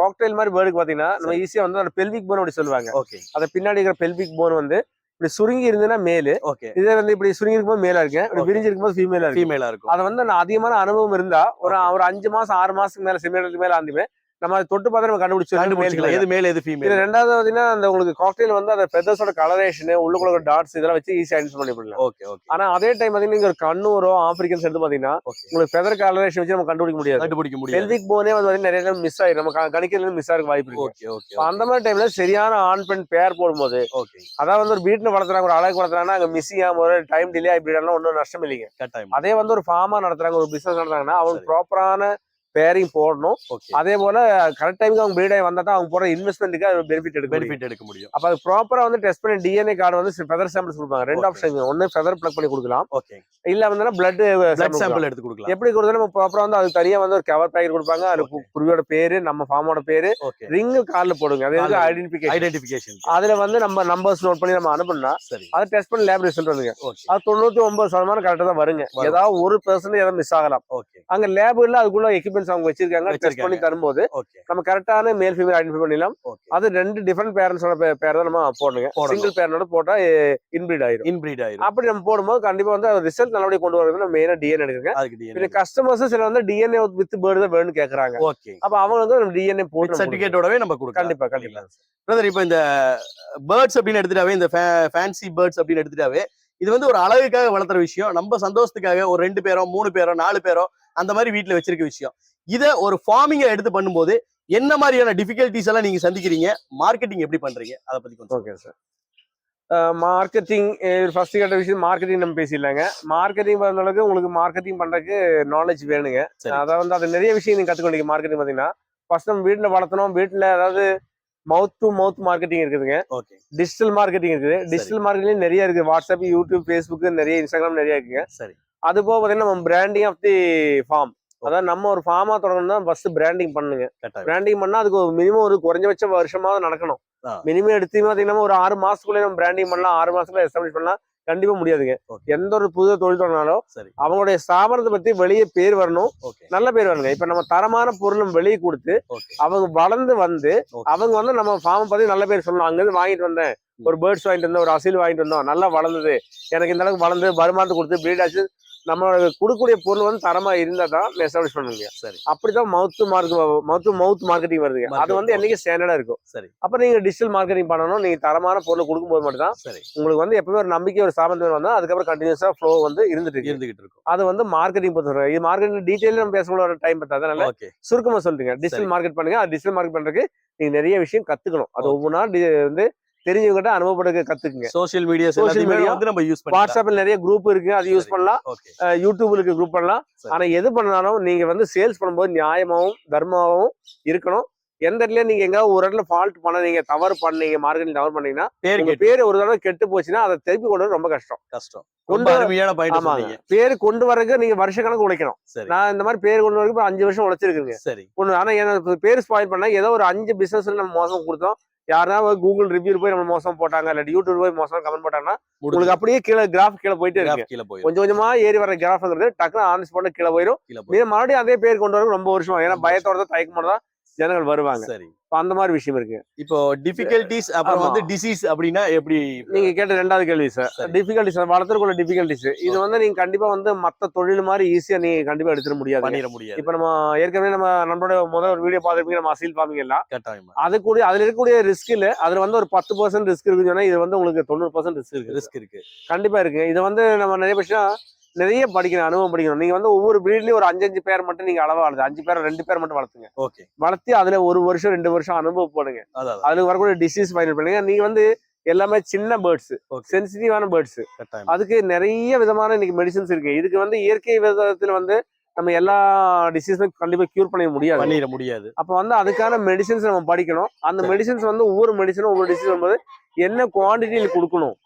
காக்டெயில் மாதிரி பேர்டுக்கு பாத்தீங்கன்னா நம்ம ஈஸியா வந்து அந்த பெல்விக் போன் அப்படி சொல்லுவாங்க. ஓகே அந்த பின்னாடி இருக்கிற பெல்விக் போன் வந்து இப்படி சுருங்கி இருந்ததுன்னா மேலு ஓகே இதே வந்து இப்படி சுருங்கி இருக்கும்போது மேலா இருக்கு இப்படி. விரிஞ்சு இருக்கும்போது ஃபீமேலா இருக்கு ஃபீமேலா இருக்கும். அது வந்து நான் அதிகமான அனுபவம் இருந்தா ஒரு. ஒரு அஞ்சு மாசம் ஆறு மாசத்துக்கு மேல செமினருக்கு மேல ஆந்துமே நம்ம அதை தொட்டு பார்த்தா நம்ம கண்டுபிடிச்சு கண்டுபிடிச்சிக்கலாம் எது மேல் எது இது ஃபீமேல் ரெண்டாவது பாத்தீங்கன்னா அந்த உங்களுக்கு காக்டெயில் வந்து அந்த ஃபெதர்ஸோட கலரேஷன் உள்ளுக்குள்ள டாட்ஸ் இதெல்லாம் வச்சு ஈஸியா ஐடென்டிஃபை பண்ணி பண்ணலாம் ஓகே ஓகே ஆனா அதே டைம் பாத்தீங்கன்னா நீங்க ஒரு கண்ணூரோ ஆப்பிரிக்கன்ஸ் எடுத்து பாத்தீங்கன்னா ஓகே உங்களுக்கு ஃபெதர் கலரேஷன் வச்சு நம்ம கண்டுபிடிக்க முடியாது. கண்டுபிடிக்க முடியாது. பெல்விக் போனே வந்து பாத்தீங்கன்னா நிறைய டைம் மிஸ் ஆயிரும். நம்ம க- கணிக்கிறதுல மிஸ் ஆக வாய்ப்பு இருக்கு. ஓகே ஓகே அந்த மாதிரி டைம்ல சரியான ஆண் பெண் பேர் போடும்போது ஓகே அதாவது வந்து ஒரு வீட்டுல வளர்த்துறாங்க ஒரு அழகு வளர்த்துறாங்கன்னா அங்க மிஸ் ஆகாம ஒரு டைம் டிலே ஆகி ஒன்றும் நஷ்டம் இல்லைங்க. அதே வந்து ஒரு ஃபார்மா நடத்துறாங்க ஒரு பிசினஸ் நடத்துறாங்கன்னா அவங்க சரி. ப்ராப்பரான பேரிங் போடணும். அதே போல கரெக்ட் டைமுக்கு அவங்க பிரீட் ஆகி வந்தா அவங்க போற இன்வெஸ்ட்மெண்ட்டுக்கு அது பெனிஃபிட் எடுக்க பெனிஃபிட் எடுக்க முடியும். அப்ப அது ப்ராப்பரா வந்து டெஸ்ட் பண்ணி டிஎன்ஏ கார்டு வந்து ஃபெதர் சாம்பிள்ஸ் கொடுப்பாங்க. ரெண்டு. ஆப்ஷன் ஒன்னு ஃபெதர் பிளக் பண்ணி கொடுக்கலாம். ஓகே இல்ல வந்து பிளட் பிளட் சாம்பிள் எடுத்து கொடுக்கலாம். எப்படி கொடுத்தாலும் நம்ம ப்ராப்பரா வந்து அது தனியா வந்து ஒரு கவர் பேக்கெட் கொடுப்பாங்க. அது குருவியோட பேரு நம்ம ஃபார்மோட பேரு ரிங் கால்ல போடுங்க. அது. ஐடென்டிபிகேஷன் ஐடென்டிபிகேஷன் அதுல வந்து நம்ம நம்பர்ஸ் நோட் பண்ணி நம்ம அனுப்புனா அதை டெஸ்ட் பண்ணி லேப் ரிசல்ட் வந்துங்க. அது தொண்ணூத்தி ஒன்பது சதமானம் கரெக்டா தான் வருங்க. ஏதாவது ஒரு பெர்சன்ட் ஏதாவது மிஸ் ஆகலாம். அங்க லேபுல அதுக்குள்ள எக்யூப்மெண்ட்ஸ் அவங்க வச்சிருக்காங்க. டெஸ்ட். பண்ணி தரும்போது நம்ம கரெக்டான மேல் ஃபீமேல் ஐடென்டிஃபை பண்ணிடலாம். அது ரெண்டு டிஃபரெண்ட் பேரண்ட்ஸோட பேர் தான் நம்ம போடணுங்க. சிங்கிள் பேரனோட போட்டா இன்பிரீட் ஆயிரும். இன்பிரீட் ஆயிரும். அப்படி நம்ம போடும்போது கண்டிப்பா வந்து ரிசல்ட் நல்லபடியா கொண்டு வரது நம்ம மெயினா டிஎன்ஏ எடுக்குங்க பின்ன கஸ்டமர்ஸ் சில வந்து டிஎன்ஏ வித் பேர்டு தான் வேணும்னு கேக்குறாங்க. ஓகே அப்ப அவங்க வந்து நம்ம டிஎன்ஏ போட்டு சர்டிபிகேட்டோடவே நம்ம கொடுக்கலாம். கண்டிப்பா கண்டிப்பா. பிரதர் இப்போ இந்த பேர்ட்ஸ் அப்படின்னு எடுத்துட்டாவே இந்த ஃபேன்சி பேர்ட்ஸ் அப்படின்னு எடுத்துட்டாவே இது வந்து ஒரு அழகுக்காக வளர்த்துற விஷயம். நம்ம சந்தோஷத்துக்காக ஒரு ரெண்டு பேரோ மூணு பேரோ நாலு பேரோ அந்த மாதிரி வீட்ல வச்சிருக்க விஷயம். இதை ஒரு ஃபார்மிங்கை எடுத்து பண்ணும்போது என்ன மாதிரியான டிஃபிகல்ட்டிஸ் எல்லாம் நீங்க சந்திக்கிறீங்க? மார்க்கெட்டிங் எப்படி பண்றீங்க? அதை பத்தி கொஞ்சம் ஓகே சார் மார்க்கெட்டிங் ஃபர்ஸ்ட் கேட்ட விஷயம் மார்க்கெட்டிங் நம்ம பேசிடலாங்க. மார்க்கெட்டிங் பொறுத்தளவுக்கு உங்களுக்கு மார்க்கெட்டிங் பண்றதுக்கு நாலேஜ் வேணுங்க. அதாவது வந்து அது நிறைய விஷயம் நீங்க கத்துக்கொண்டீங்க மார்க்கெட்டிங் பாத்தீங்கன்னா ஃபர்ஸ்ட் நம்ம வீட்டுல வளர்த்தணும். வீட்டுல அதாவது மவுத் டு மவுத் மார்க்கெட்டிங் இருக்குதுங்க. டிஜிட்டல் மார்க்கெட்டிங் இருக்குது. டிஜிட்டல் மார்க்கெட்டிங் நிறைய இருக்கு வாட்ஸ்அப் யூடியூப் ஃபேஸ்புக் நிறைய இன்ஸ்டாகிராம் நிறைய இருக்குங்க. சரி. அது போக பாத்தீங்கன்னா நம்ம பிராண்டிங் ஆஃப் தி ஃபார்ம் அதாவது நம்ம ஒரு ஃபார்மா தொடங்கணும்னா ஃபர்ஸ்ட் பிராண்டிங் பண்ணுங்க. பிராண்டிங் பண்ணா அதுக்கு ஒரு மினிமம் ஒரு குறைஞ்சபட்ச வருஷமாவது நடக்கணும். மினிமம் எடுத்து பாத்தீங்கன்னா ஒரு ஆறு மாசத்துக்குள்ளே நம்ம பிராண்டிங் பண்ணலாம். ஆறு மாசத்துல எஸ்டாப்ளிஷ் பண்ணலாம். கண்டிப்பா முடியாதுங்க. எந்த ஒரு புது தொழில் தொடங்கினாலும் அவங்களுடைய ஸ்தாபனத்தை பத்தி வெளியே பேர் வரணும். நல்ல பேர் வரணுங்க. இப்ப நம்ம தரமான பொருள் நம்ம வெளியே கொடுத்து அவங்க வளர்ந்து வந்து. அவங்க வந்து நம்ம ஃபார்ம் பத்தி நல்ல பேர் சொல்லணும். அங்கிருந்து வாங்கிட்டு வந்தேன். ஒரு பேர்ட்ஸ் வாங்கிட்டு வந்தோம் ஒரு அசில் வாங்கிட்டு வந்தோம். நல்லா வளர்ந்தது. எனக்கு இந்த அளவுக்கு வளர்ந்து வருமானத்தை கொடுத்து பிரீட் ஆச்சு. நம்மளோட கொடுக்கக்கூடிய பொருள் வந்து தரமா இருந்தா தான் எஸ்டாப்ளிஷ் பண்ணுங்க சரி. அப்படிதான் மவுத் மார்க் மவுத் மவுத் மார்க்கெட்டிங் வருதுங்க. அது. வந்து என்னைக்கு ஸ்டாண்டர்டா இருக்கும். சரி. அப்ப நீங்க டிஜிட்டல் மார்க்கெட்டிங் பண்ணணும். நீங்க தரமான பொருள் கொடுக்கும்போது மட்டும் தான் சரி. உங்களுக்கு வந்து எப்பவுமே ஒரு நம்பிக்கை ஒரு சாமந்தம் வந்தா அதுக்கப்புறம் கண்டினியூஸா ஃப்ளோ வந்து இருந்துட்டு இருந்துகிட்டு இருக்கும். அது வந்து மார்க்கெட்டிங் பொறுத்த இது மார்க்கெட்டிங் டீடைல் நம்ம பேசக்கூட டைம் பத்தாது அதனால சுருக்கமா சொல்றீங்க டிஜிட்டல். மார்க்கெட் பண்ணுங்க. அது டிஜிட்டல் மார்க்கெட் பண்றதுக்கு நீங்க நிறைய விஷயம் கத்துக்கணும். அது. ஒவ்வொன்றா வந்து தெரிஞ்சவங்ககிட்ட அனுபவப்பட கத்துக்குங்க. சோஷியல் மீடியா சோஷியல் மீடியா வந்து நம்ம யூஸ் வாட்ஸ்அப்ல நிறைய குரூப் இருக்கு அது யூஸ். பண்ணலாம். யூடியூப்ல இருக்க குரூப் பண்ணலாம். ஆனா எது பண்ணாலும் நீங்க வந்து சேல்ஸ் பண்ணும்போது நியாயமாவும் தர்மமாவும் இருக்கணும். எந்த இடத்துல நீங்க எங்க ஒரு இடத்துல ஃபால்ட் பண்ண நீங்க தவறு பண்ணீங்க மார்க்கெட்டிங் தவறு பண்ணீங்கன்னா பேர் பேர் ஒரு தடவை கெட்டு போச்சுன்னா அதை திருப்பி கொண்டு வர ரொம்ப கஷ்டம். கஷ்டம். கொண்டு பேர் கொண்டு வரதுக்கு நீங்க வருஷ கணக்கு உழைக்கணும். நான் இந்த மாதிரி பேர் கொண்டு வரதுக்கு அஞ்சு வருஷம் உழைச்சிருக்குங்க. சரி. ஒண்ணு ஆனா பேர் ஸ்பாயில் பண்ணா ஏதோ ஒரு அஞ்சு பிசினஸ்ல நம்ம மோசம் கொடுத்தோம். யாராவது கூகுள் ரிவ்யூ போய் நம்ம மோசம் போட்டாங்க இல்லாட்டி யூடியூப் போய் மோசம் கமெண்ட் போட்டாங்கன்னா உங்களுக்கு அப்படியே கீழே கிராஃப் கீழே போயிட்டே இருக்கு. கீழ போயிடும். கொஞ்சம் கொஞ்சமா ஏறி வர கிராஃப்ங்கிறது டக்குனு ஆன் ஸ்பாட்ல கீழே போயிடும். மீன் மறுபடியும் அதே பேர் கொண்டு வரது ரொம்ப வருஷம். ஏன்னா பயத்தோட தயக்கமோட தான் ஜனங்கள் வருவாங்க. சரி. இப்ப அந்த மாதிரி விஷயம் இருக்கு. இப்போ டிஃபிகல்டிஸ் அப்புறம். வந்து டிசீஸ் அப்படின்னா எப்படி? நீங்க கேட்ட ரெண்டாவது கேள்வி சார். டிஃபிகல்டிஸ் வளர்த்துறதுக்குள்ள டிஃபிகல்டிஸ் இது வந்து நீங்க கண்டிப்பா வந்து மத்த தொழில் மாதிரி ஈஸியா நீங்க கண்டிப்பா எடுத்துட முடியாது. பண்ணிட முடியாது. இப்ப நம்ம ஏற்கனவே நம்ம நம்மளோட முதல் ஒரு வீடியோ பார்த்துருப்பீங்க நம்ம அசீல் ஃபார்மிங் எல்லாம் அது கூட அதுல இருக்கக்கூடிய ரிஸ்க் இல்ல. அதுல வந்து ஒரு பத்து பர்சன்ட் ரிஸ்க் இருக்குன்னு சொன்னா இது வந்து உங்களுக்கு தொண்ணூறு பர்சன்ட் ரிஸ்க் இருக்கு. ரிஸ்க் இருக்கு. கண்டிப்பா இருக்கு. இது வந்து நம்ம நிறைய விஷயம் நிறைய படிக்கணும் அனுபவம் படிக்கணும். நீங்க வந்து ஒவ்வொரு பிரீட்லயும் ஒரு அஞ்சு அஞ்சு பேர் மட்டும் நீங்க அளவா வளர்த்து அஞ்சு பேர் ரெண்டு பேர் மட்டும் வளர்த்துங்க. ஓகே. வளர்த்தி அதுல ஒரு வருஷம் ரெண்டு வருஷம் அனுபவம் போடுங்க. அதுல வரக்கூடிய டிசீஸ் ஃபைனல் பண்ணுங்க. நீங்க வந்து எல்லாமே சின்ன பேர்ட்ஸ் சென்சிட்டிவான பேர்ட்ஸ் அதுக்கு நிறைய விதமான இன்னைக்கு மெடிசன்ஸ் இருக்கு. இதுக்கு வந்து இயற்கை விதத்துல வந்து நம்ம எல்லா டிசீஸும் கண்டிப்பா கியூர் பண்ண முடியாது. பண்ணிட முடியாது. அப்ப வந்து அதுக்கான மெடிசன்ஸ் நம்ம படிக்கணும். அந்த. மெடிசன்ஸ் வந்து ஒவ்வொரு மெடிசனும் ஒவ்வொரு டிசீஸ் வரும்போது என்ன குவான்டிட்டியில் கொடுக்கணும்?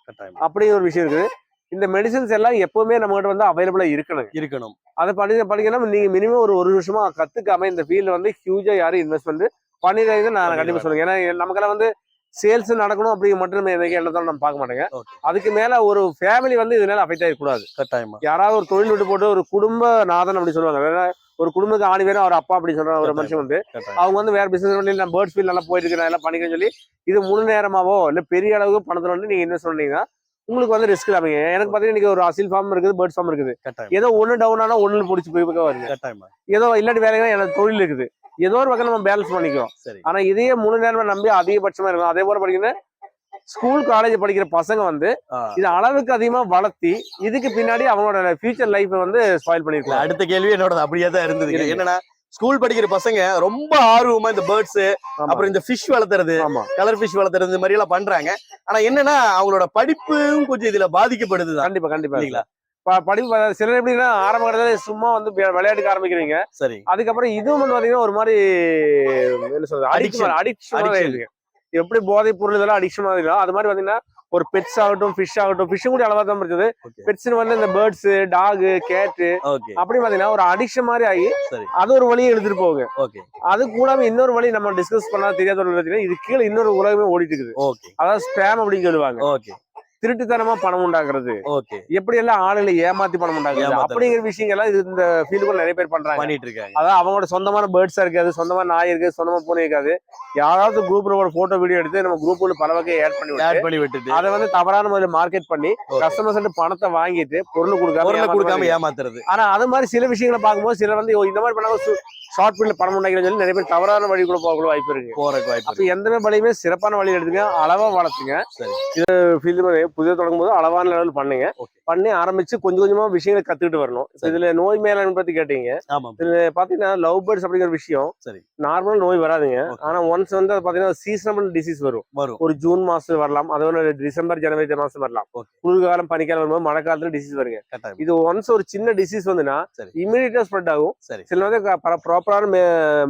அப்படிங்கிற ஒரு விஷயம் இருக்குது. இந்த மெடிசன்ஸ் எல்லாம் எப்பவுமே நம்ம கிட்ட வந்து அவைலபிளா இருக்கணும் இருக்கணும். அதை பண்ணி படிக்கணும் நீங்க மினிமம் ஒரு ஒரு வருஷமா கத்துக்காம இந்த ஃபீல்ட்ல வந்து ஹியூஜா யாரும் இன்வெஸ்ட்மெண்ட் பண்ணிடுறது நான் கண்டிப்பா சொல்லுங்க ஏன்னா நமக்கெல்லாம் வந்து சேல்ஸ் நடக்கணும் அப்படிங்கிற மட்டும் நம்ம என்னதான் நம்ம பார்க்க மாட்டேங்க. அதுக்கு மேல ஒரு ஃபேமிலி வந்து இதனால அஃபெக்ட் ஆகிடக்கூடாது கட்டாயமா. யாராவது ஒரு தொழில் விட்டு போட்டு ஒரு குடும்ப நாதன் அப்படி சொல்லுவாங்க. ஒரு குடும்பத்துக்கு ஆணி வேற அவர் அப்பா அப்படி சொல்ற ஒரு மனுஷன் வந்து அவங்க வந்து வேற பிசினஸ் பண்ணி நான் பேர்ட்ஸ் ஃபீல்ட் நல்லா போயிட்டு இருக்கேன் எல்லாம் பண்ணிக்கிறேன்னு சொல்லி இது முழு நேரமாவோ இல்ல பெரிய அளவுக்கு பணத்துல வந்து நீங்க இன்வெஸ்ட் பண்ணீங்கன்னா உங்களுக்கு வந்து ரிஸ்க் இல்லாம எனக்கு பாத்தீங்கன்னா இன்னைக்கு ஒரு அசில் ஃபார்ம் இருக்குது பேர்ட்ஸ் ஃபார்ம் இருக்குது. ஏதோ ஒண்ணு டவுன் ஆனா ஒண்ணு பிடிச்சி போய் வருங்க கட்டாயமா ஏதோ இல்லாட்டி வேலைங்க எனக்கு தொழில் இருக்குது. ஏதோ ஒரு பக்கம் நம்ம பேலன்ஸ் பண்ணிக்கோ சரி. ஆனா இதையே முழு நேரமா நம்பி அதிகபட்சமா இருக்கும் அதே போல படிக்கிற ஸ்கூல் காலேஜ் படிக்கிற பசங்க வந்து. இது அளவுக்கு அதிகமா வளர்த்தி இதுக்கு பின்னாடி அவங்களோட ஃபியூச்சர் லைஃப் வந்து ஸ்பாயில் பண்ணிருக்கலாம். அடுத்த கேள்வி என்னோட அப்படியே தான் இருந்தது. என்னன்னா ஸ்கூல் படிக்கிற பசங்க ரொம்ப ஆர்வமா இந்த பேர்ட்ஸ் அப்புறம் இந்த ஃபிஷ் வளர்த்துறது ஆமா. கலர் ஃபிஷ் வளர்த்துறது இந்த மாதிரி எல்லாம் பண்றாங்க. ஆனா என்னன்னா அவங்களோட படிப்பும் கொஞ்சம் இதுல பாதிக்கப்படுதுதான். கண்டிப்பா கண்டிப்பா. இல்லைங்களா? படிப்பு சிலர் எப்படின்னா ஆரம்ப கட்டத்துல சும்மா வந்து விளையாட்டுக்கு ஆரம்பிக்கிறீங்க. சரி. அதுக்கப்புறம் இதுவும் வந்து பாத்தீங்கன்னா ஒரு மாதிரி என்ன சொல்றது. அடிக்ஷன் அடிக்ஷன் எப்படி போதை பொருள் இதெல்லாம் அடிக்ஷன் மாதிரி அது மாதிரி பாத்தீங்கன்னா ஒரு பெட்ஸ் ஆகட்டும் ஃபிஷ் ஆகட்டும் ஃபிஷ்ஷும் கூட அளவா தான் இருக்குது. பெட்ஸ்னு வந்து இந்த பேர்ட்ஸ் டாக் கேட்டு அப்படி பாத்தீங்கன்னா ஒரு அடிக்ஷன் மாதிரி ஆகி அது ஒரு வழியை எடுத்துட்டு போகுங்க ஓகே அது கூடாம இன்னொரு வழி நம்ம டிஸ்கஸ் பண்ணா தெரியாத ஒரு இது கீழே இன்னொரு உலகமே ஓடிட்டு இருக்குது. அதாவது ஸ்பேம் அப்படின்னு சொல்லுவாங்க. திருட்டுத்தனமா பணம் உண்டாக்குறது. எப்படி எல்லாம் ஆளுகளை ஏமாத்தி பணம் உண்டாக்குறது. அப்படிங்கிற விஷயங்கள்லாம் இது இந்த ஃபீல்டுக்குள்ள நிறைய பேர் பண்றாங்க. பண்ணிட்டு இருக்காங்க அதாவது அவங்களோட சொந்தமான பேர்ட்ஸா இருக்காது சொந்தமா நாய் இருக்காது சொந்தமா பூனை இருக்காது. யாராவது குரூப்ல ஒரு போட்டோ வீடியோ எடுத்து நம்ம குரூப்ல பல வகை ஆட் பண்ணி ஆட் பண்ணி விட்டுட்டு. அதை வந்து தவறான முறையில் மார்க்கெட் பண்ணி. கஸ்டமர்ஸ் பணத்தை வாங்கிட்டு பொருள் கொடுக்காம பொருளை கொடுக்காம. ஏமாத்துறது. ஆனா அது மாதிரி சில விஷயங்களை பார்க்கும்போது சிலர் வந்து இந்த மாதிரி பண்ணாங்க ஷார்ட் பில்ல பணம் உண்டாக்கிறேன்னு சொல்லி நிறைய பேர் தவறான வழி கூட போக வாய்ப்பு இருக்கு. போறதுக்கு வாய்ப்பு அப்ப எந்த வழியுமே சிறப்பான வழி எடுத்துங்க அளவா வளர்த்துங்க. சரி. ஃபீல்டு புதிய தொடங்கும் போது அளவான லெவல் பண்ணுங்க. பண்ணி ஆரம்பிச்சு கொஞ்சம் கொஞ்சமா விஷயங்களை கத்துக்கிட்டு வரணும். இதுல நோய் மேலாண்மை பத்தி கேட்டீங்க. இதுல பாத்தீங்கன்னா லவ் பேர்ட்ஸ் அப்படிங்கிற விஷயம் நார்மல் நோய் வராதுங்க. ஆனா ஒன்ஸ் வந்து பாத்தீங்கன்னா சீசனபிள் டிசீஸ் வரும். ஒரு ஜூன் மாசம் வரலாம். அதே மாதிரி டிசம்பர் ஜனவரி மாசம் வரலாம். குளிர்காலம் பனிக்காலம் வரும்போது மழை காலத்துல டிசீஸ் வருங்க இது ஒன்ஸ் ஒரு சின்ன டிசீஸ் வந்துன்னா. இமீடியட்டா ஸ்ப்ரெட் ஆகும். சில வந்து ப்ராப்பரான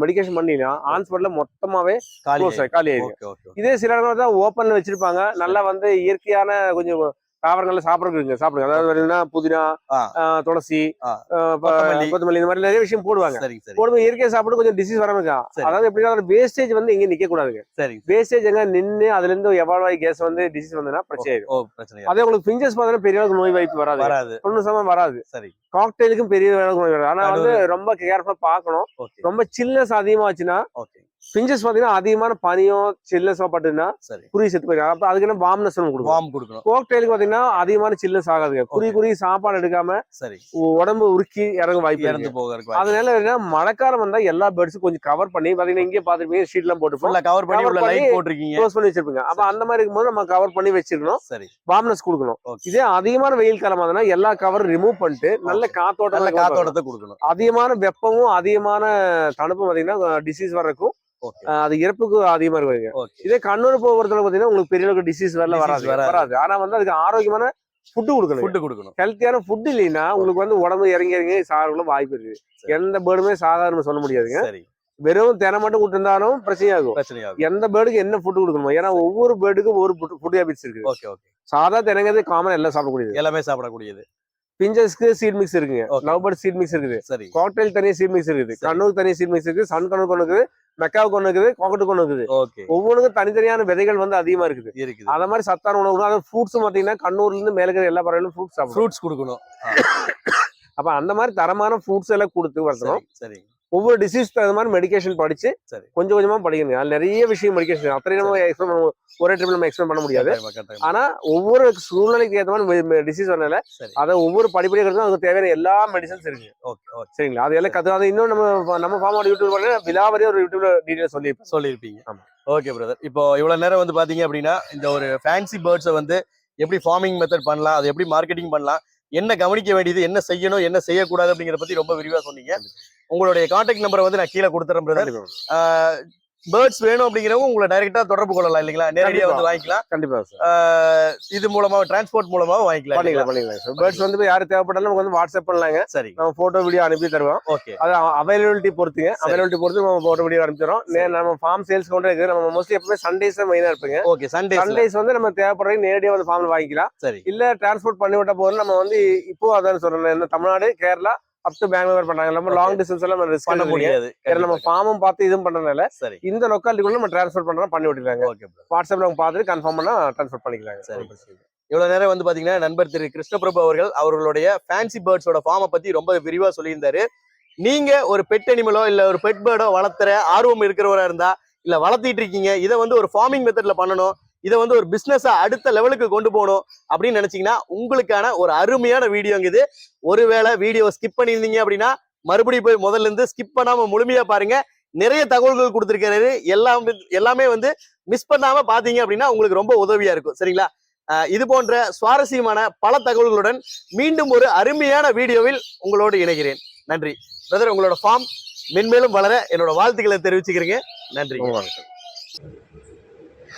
மெடிகேஷன் பண்ணினா ஆன் ஸ்பாட்ல மொத்தமாவே காலி ஓகே இதே சில இடத்துல தான் ஓப்பன்ல வச்சிருப்பாங்க. நல்லா வந்து இயற்கையான கொஞ்சம் தாவரங்கள்ல சாப்பிடுறதுங்க சாப்பிடுங்க. அதாவது பார்த்தீங்கன்னா புதினா துளசி கொத்தமல்லி. இந்த மாதிரி நிறைய விஷயம் போடுவாங்க. சரி போடும்போது இயற்கையா சாப்பிட்டு கொஞ்சம் டிசீஸ் வராம இருக்கா? சரி. அதாவது எப்படின்னா வேஸ்டேஜ் வந்து எங்கேயும் நிக்க கூடாதுங்க. சரிங்க வேஸ்டேஜ் எங்க நின்னு அதுல இருந்து எவால்வ் ஆகி கேஸ் வந்து டிசீஸ் வந்ததுன்னா பிரச்சனை இல்ல. அதே உங்களுக்கு பிஞ்சஸ் பார்த்தீங்கன்னா பெரிய அளவுக்கு நோய் வாய்ப்பு வராது. வராது. தொண்ணூறு சதவீதம் வராது. சரி. காக்டெயிலுக்கும் பெரிய அளவுக்கு நோய் வராது. ஆனா வந்து. ரொம்ப கேர்ஃபுல்லா பார்க்கணும். ஓகே. ரொம்ப சில்னஸ் அதிகமாச்சுன்னா ஓகே. பிஞ்சஸ் பாத்தீங்கன்னா அதிகமான பனியோ சில்னஸோ பட்டுன்னா குருவி செத்து போயிடும். அப்ப அதுக்கு என்ன வாம்னஸ் கொடுக்கும் கொடுக்கணும். கோக்டெயிலுக்கு பாத்தீங்கன்னா அதிகமான சில்னஸ் ஆகாதுங்க. குருவி. குருவி சாப்பாடு எடுக்காம சரி. உடம்பு உருக்கி இறங்க வாய்ப்பு இறந்து போகிறதுக்கு அதனால என்ன மழைக்காலம் வந்தா எல்லா பேர்ட்ஸும் கொஞ்சம் கவர் பண்ணி பாத்தீங்கன்னா இங்கே பாத்துருப்பீங்க ஷீட் எல்லாம் போட்டு கவர் பண்ணி லைட் போட்டிருக்கீங்க. க்ளோஸ் பண்ணி வச்சிருப்பீங்க. அப்ப அந்த மாதிரி இருக்கும்போது நம்ம கவர் பண்ணி வச்சிருக்கணும். சரி. வார்ம்னஸ் கொடுக்கணும். இதே அதிகமான வெயில் காலம் ஆகுதுன்னா எல்லா கவர் ரிமூவ் பண்ணிட்டு நல்ல காத்தோட்டம் காத்தோட்டத்தை கொடுக்கணும். அதிகமான வெப்பமும் அதிகமான தணுப்பும் பாத்தீங்கன்னா டிசீஸ் வர்றதுக்கும் அது இறப்புக்கு அதிகமா இருக்குங்க ஓகே. இதே கண்ணூர் போகிறதுல பாத்தீங்கன்னா உங்களுக்கு பெரிய அளவுக்கு டிசீஸ் வரல வராது. வராது. ஆனா வந்து அதுக்கு ஆரோக்கியமான ஃபுட்டு கொடுக்கணும் ஃபுட் கொடுக்கணும். ஹெல்த்தியான ஃபுட் இல்லைன்னா உங்களுக்கு வந்து உடம்பு இறங்கி இறங்கி சாகக்குள்ள வாய்ப்பு இருக்கு. எந்த பேர்டுமே சாகாதுன்னு சொல்ல முடியாதுங்க. வெறும் தினை மட்டும் கொடுத்திருந்தாலும் பிரச்சனையாகும் பிரச்சனையாகும் எந்த பேர்டுக்கு என்ன ஃபுட் கொடுக்கணும் ஏன்னா ஒவ்வொரு பேர்டுக்கும் ஒரு ஃபுட் ஹேபிட்ஸ் இருக்குது. Okay okay. சாதா தினங்கிறது காமன் எல்லாம் சாப்பிடக்கூடியது. எல்லாமே சாப்பிடக்கூடியது. பிஞ்சஸ்க்கு சீட் மிக்ஸ் இருக்குங்க. லவ் பேர்ட் சீட் மிக்ஸ் இருக்குது. சரி. காக்டெயில் தனியாக சீட் மிக்ஸ் இருக்குது. கண்ணூர் தனி சீட் மிக்ஸ் இருக்குது. சன் கண்ணூர் கொண்டு இருக்குது. மெக்காவுக்கு ஒன்று இருக்குது காக்கெட்டு கொண்டு இருக்குது. ஓகே ஒவ்வொன்றுக்கும் தனித்தனியான விதைகள் வந்து அதிகமா இருக்குது. இருக்குது. அத மாதிரி சத்தான உணவு அதாவது ஃப்ரூட்ஸும் பாத்தீங்கன்னா கண்ணூர்ல இருந்து மேல இருக்கிற எல்லா பறவைகளும் ஃப்ரூட்ஸ் ஃப்ரூட்ஸ் கொடுக்கணும். அப்ப அந்த மாதிரி தரமான ஃப்ரூட்ஸ் எல்லாம் கொடுத்து வரணும் சரி. ஒவ்வொரு டிசீஸ் தகுந்த மாதிரி மெடிகேஷன் படிச்சு சரி. கொஞ்சம் கொஞ்சமா படிக்கணும். அதுல நிறைய விஷயம் மெடிகேஷன் அத்தனை நம்ம எக்ஸ்பிளைன் பண்ண ஒரே ட்ரிப் நம்ம எக்ஸ்பிளைன் பண்ண முடியாது. ஆனா ஒவ்வொரு சூழ்நிலைக்கு ஏற்ற மாதிரி டிசீஸ் வரனால அதை ஒவ்வொரு படிப்படியாக இருந்தாலும் அதுக்கு தேவையான எல்லா மெடிசன்ஸ் இருக்கு. Okay okay. சரிங்களா? அது எல்லாம் கத்து அது இன்னும் நம்ம நம்ம ஃபார்மோட யூடியூப் பண்ண விலாவரி ஒரு யூடியூப்ல டீடைல் சொல்லி சொல்லியிருப்பீங்க. ஆமா. ஓகே பிரதர் இப்போ இவ்வளவு நேரம் வந்து பாத்தீங்க அப்படின்னா இந்த ஒரு ஃபேன்சி பேர்ட்ஸை வந்து எப்படி ஃபார்மிங் மெத்தட் பண்ணலாம் அது எப்படி மார்க்கெட்டிங் பண்ணலாம் என்ன கவனிக்க வேண்டியது என்ன செய்யணும் என்ன செய்யக்கூடாது அப்படிங்கிறத பத்தி ரொம்ப விரிவா சொன்னீங்க. உங்களுடைய கான்டாக்ட் நம்பரை வந்து நான் கீழே கொடுத்துறேன் பிரதர் பேர்ட்ஸ் வேணும் அப்படிங்கிறவங்க உங்களை டைரக்டா தொடர்பு கொள்ளலாம் இல்லைங்களா? நேரடியா வந்து வாங்கிக்கலாம். கண்டிப்பா சார் இது மூலமா டிரான்ஸ்போர்ட் மூலமா வாங்கிக்கலாம் பண்ணிக்கலாம்? பண்ணிக்கலாம் பேர்ட்ஸ் வந்து யாரு தேவைப்பட்டாலும் நமக்கு வந்து வாட்ஸ்அப் பண்ணலாங்க. சரி நம்ம போட்டோ வீடியோ அனுப்பி தருவோம். ஓகே அது அவைலபிலிட்டி பொறுத்துங்க. சரி. அவைலபிலிட்டி பொறுத்து நம்ம போட்டோ வீடியோ அனுப்பிச்சிடும் சரி. நம்ம ஃபார்ம் சேல்ஸ் கொண்டு இருக்குது நம்ம மோஸ்ட்லி எப்பவுமே சண்டேஸ் மெயினா இருப்பீங்க. ஓகே சண்டே சண்டேஸ் வந்து நம்ம தேவைப்படுறது நேரடியாக வந்து ஃபார்ம்ல வாங்கிக்கலாம். சரி. இல்ல டிரான்ஸ்போர்ட் பண்ணி விட்ட போது நம்ம வந்து இப்போ அதான் சொல்றேன் இந்த தமிழ்நாடு கேரளா அப் டு பெங்களூர் பண்றாங்க. நம்ம. லாங் டிஸ்டன்ஸ் எல்லாம் ரிஸ்க் பண்ண முடியாது. நம்ம ஃபார்மும் பார்த்து இதுவும் பண்றதுனால சரி. இந்த லொக்காலிட்டிக்குள்ள நம்ம டிரான்ஸ்பர் பண்றோம் பண்ணி விட்டுருக்காங்க ஓகே வாட்ஸ்அப்ல அவங்க பார்த்துட்டு கன்ஃபார்ம் பண்ணா டிரான்ஸ்பர் பண்ணிக்கலாங்க சரி. இவ்வளவு நேரம் வந்து பாத்தீங்கன்னா நண்பர் திரு கிருஷ்ணபிரபு அவர்கள் அவர்களுடைய ஃபேன்சி பேர்ட்ஸோட ஃபார்மை பத்தி ரொம்ப விரிவா சொல்லியிருந்தாரு. நீங்க ஒரு பெட் அனிமலோ இல்ல ஒரு பெட் பேர்டோ வளர்த்துற ஆர்வம் இருக்கிறவரா இருந்தா இல்ல வளர்த்திட்டு இருக்கீங்க இதை வந்து ஒரு ஃபார்மிங் மெத்தட்ல பண்ணணும் இதை வந்து ஒரு பிசினஸா அடுத்த லெவலுக்கு கொண்டு போகணும் அப்படின்னு நினைச்சீங்கன்னா உங்களுக்கான ஒரு அருமையான வீடியோங்க இது. ஒருவேளை வீடியோ ஸ்கிப் பண்ணியிருந்தீங்க அப்படின்னா மறுபடியும் போய் முதல்ல இருந்து ஸ்கிப் பண்ணாம முழுமையா பாருங்க. நிறைய தகவல்கள் கொடுத்திருக்காரு எல்லாம் எல்லாமே வந்து மிஸ் பண்ணாம பாத்தீங்க அப்படின்னா உங்களுக்கு ரொம்ப உதவியா இருக்கும். சரிங்களா? இது போன்ற சுவாரஸ்யமான பல தகவல்களுடன் மீண்டும் ஒரு அருமையான வீடியோவில் உங்களோடு இணைகிறேன். நன்றி. பிரதர் உங்களோட ஃபார்ம் மென்மேலும் வளர என்னோட வாழ்த்துக்களை தெரிவிச்சுக்கிறீங்க. நன்றி. வணக்கம்.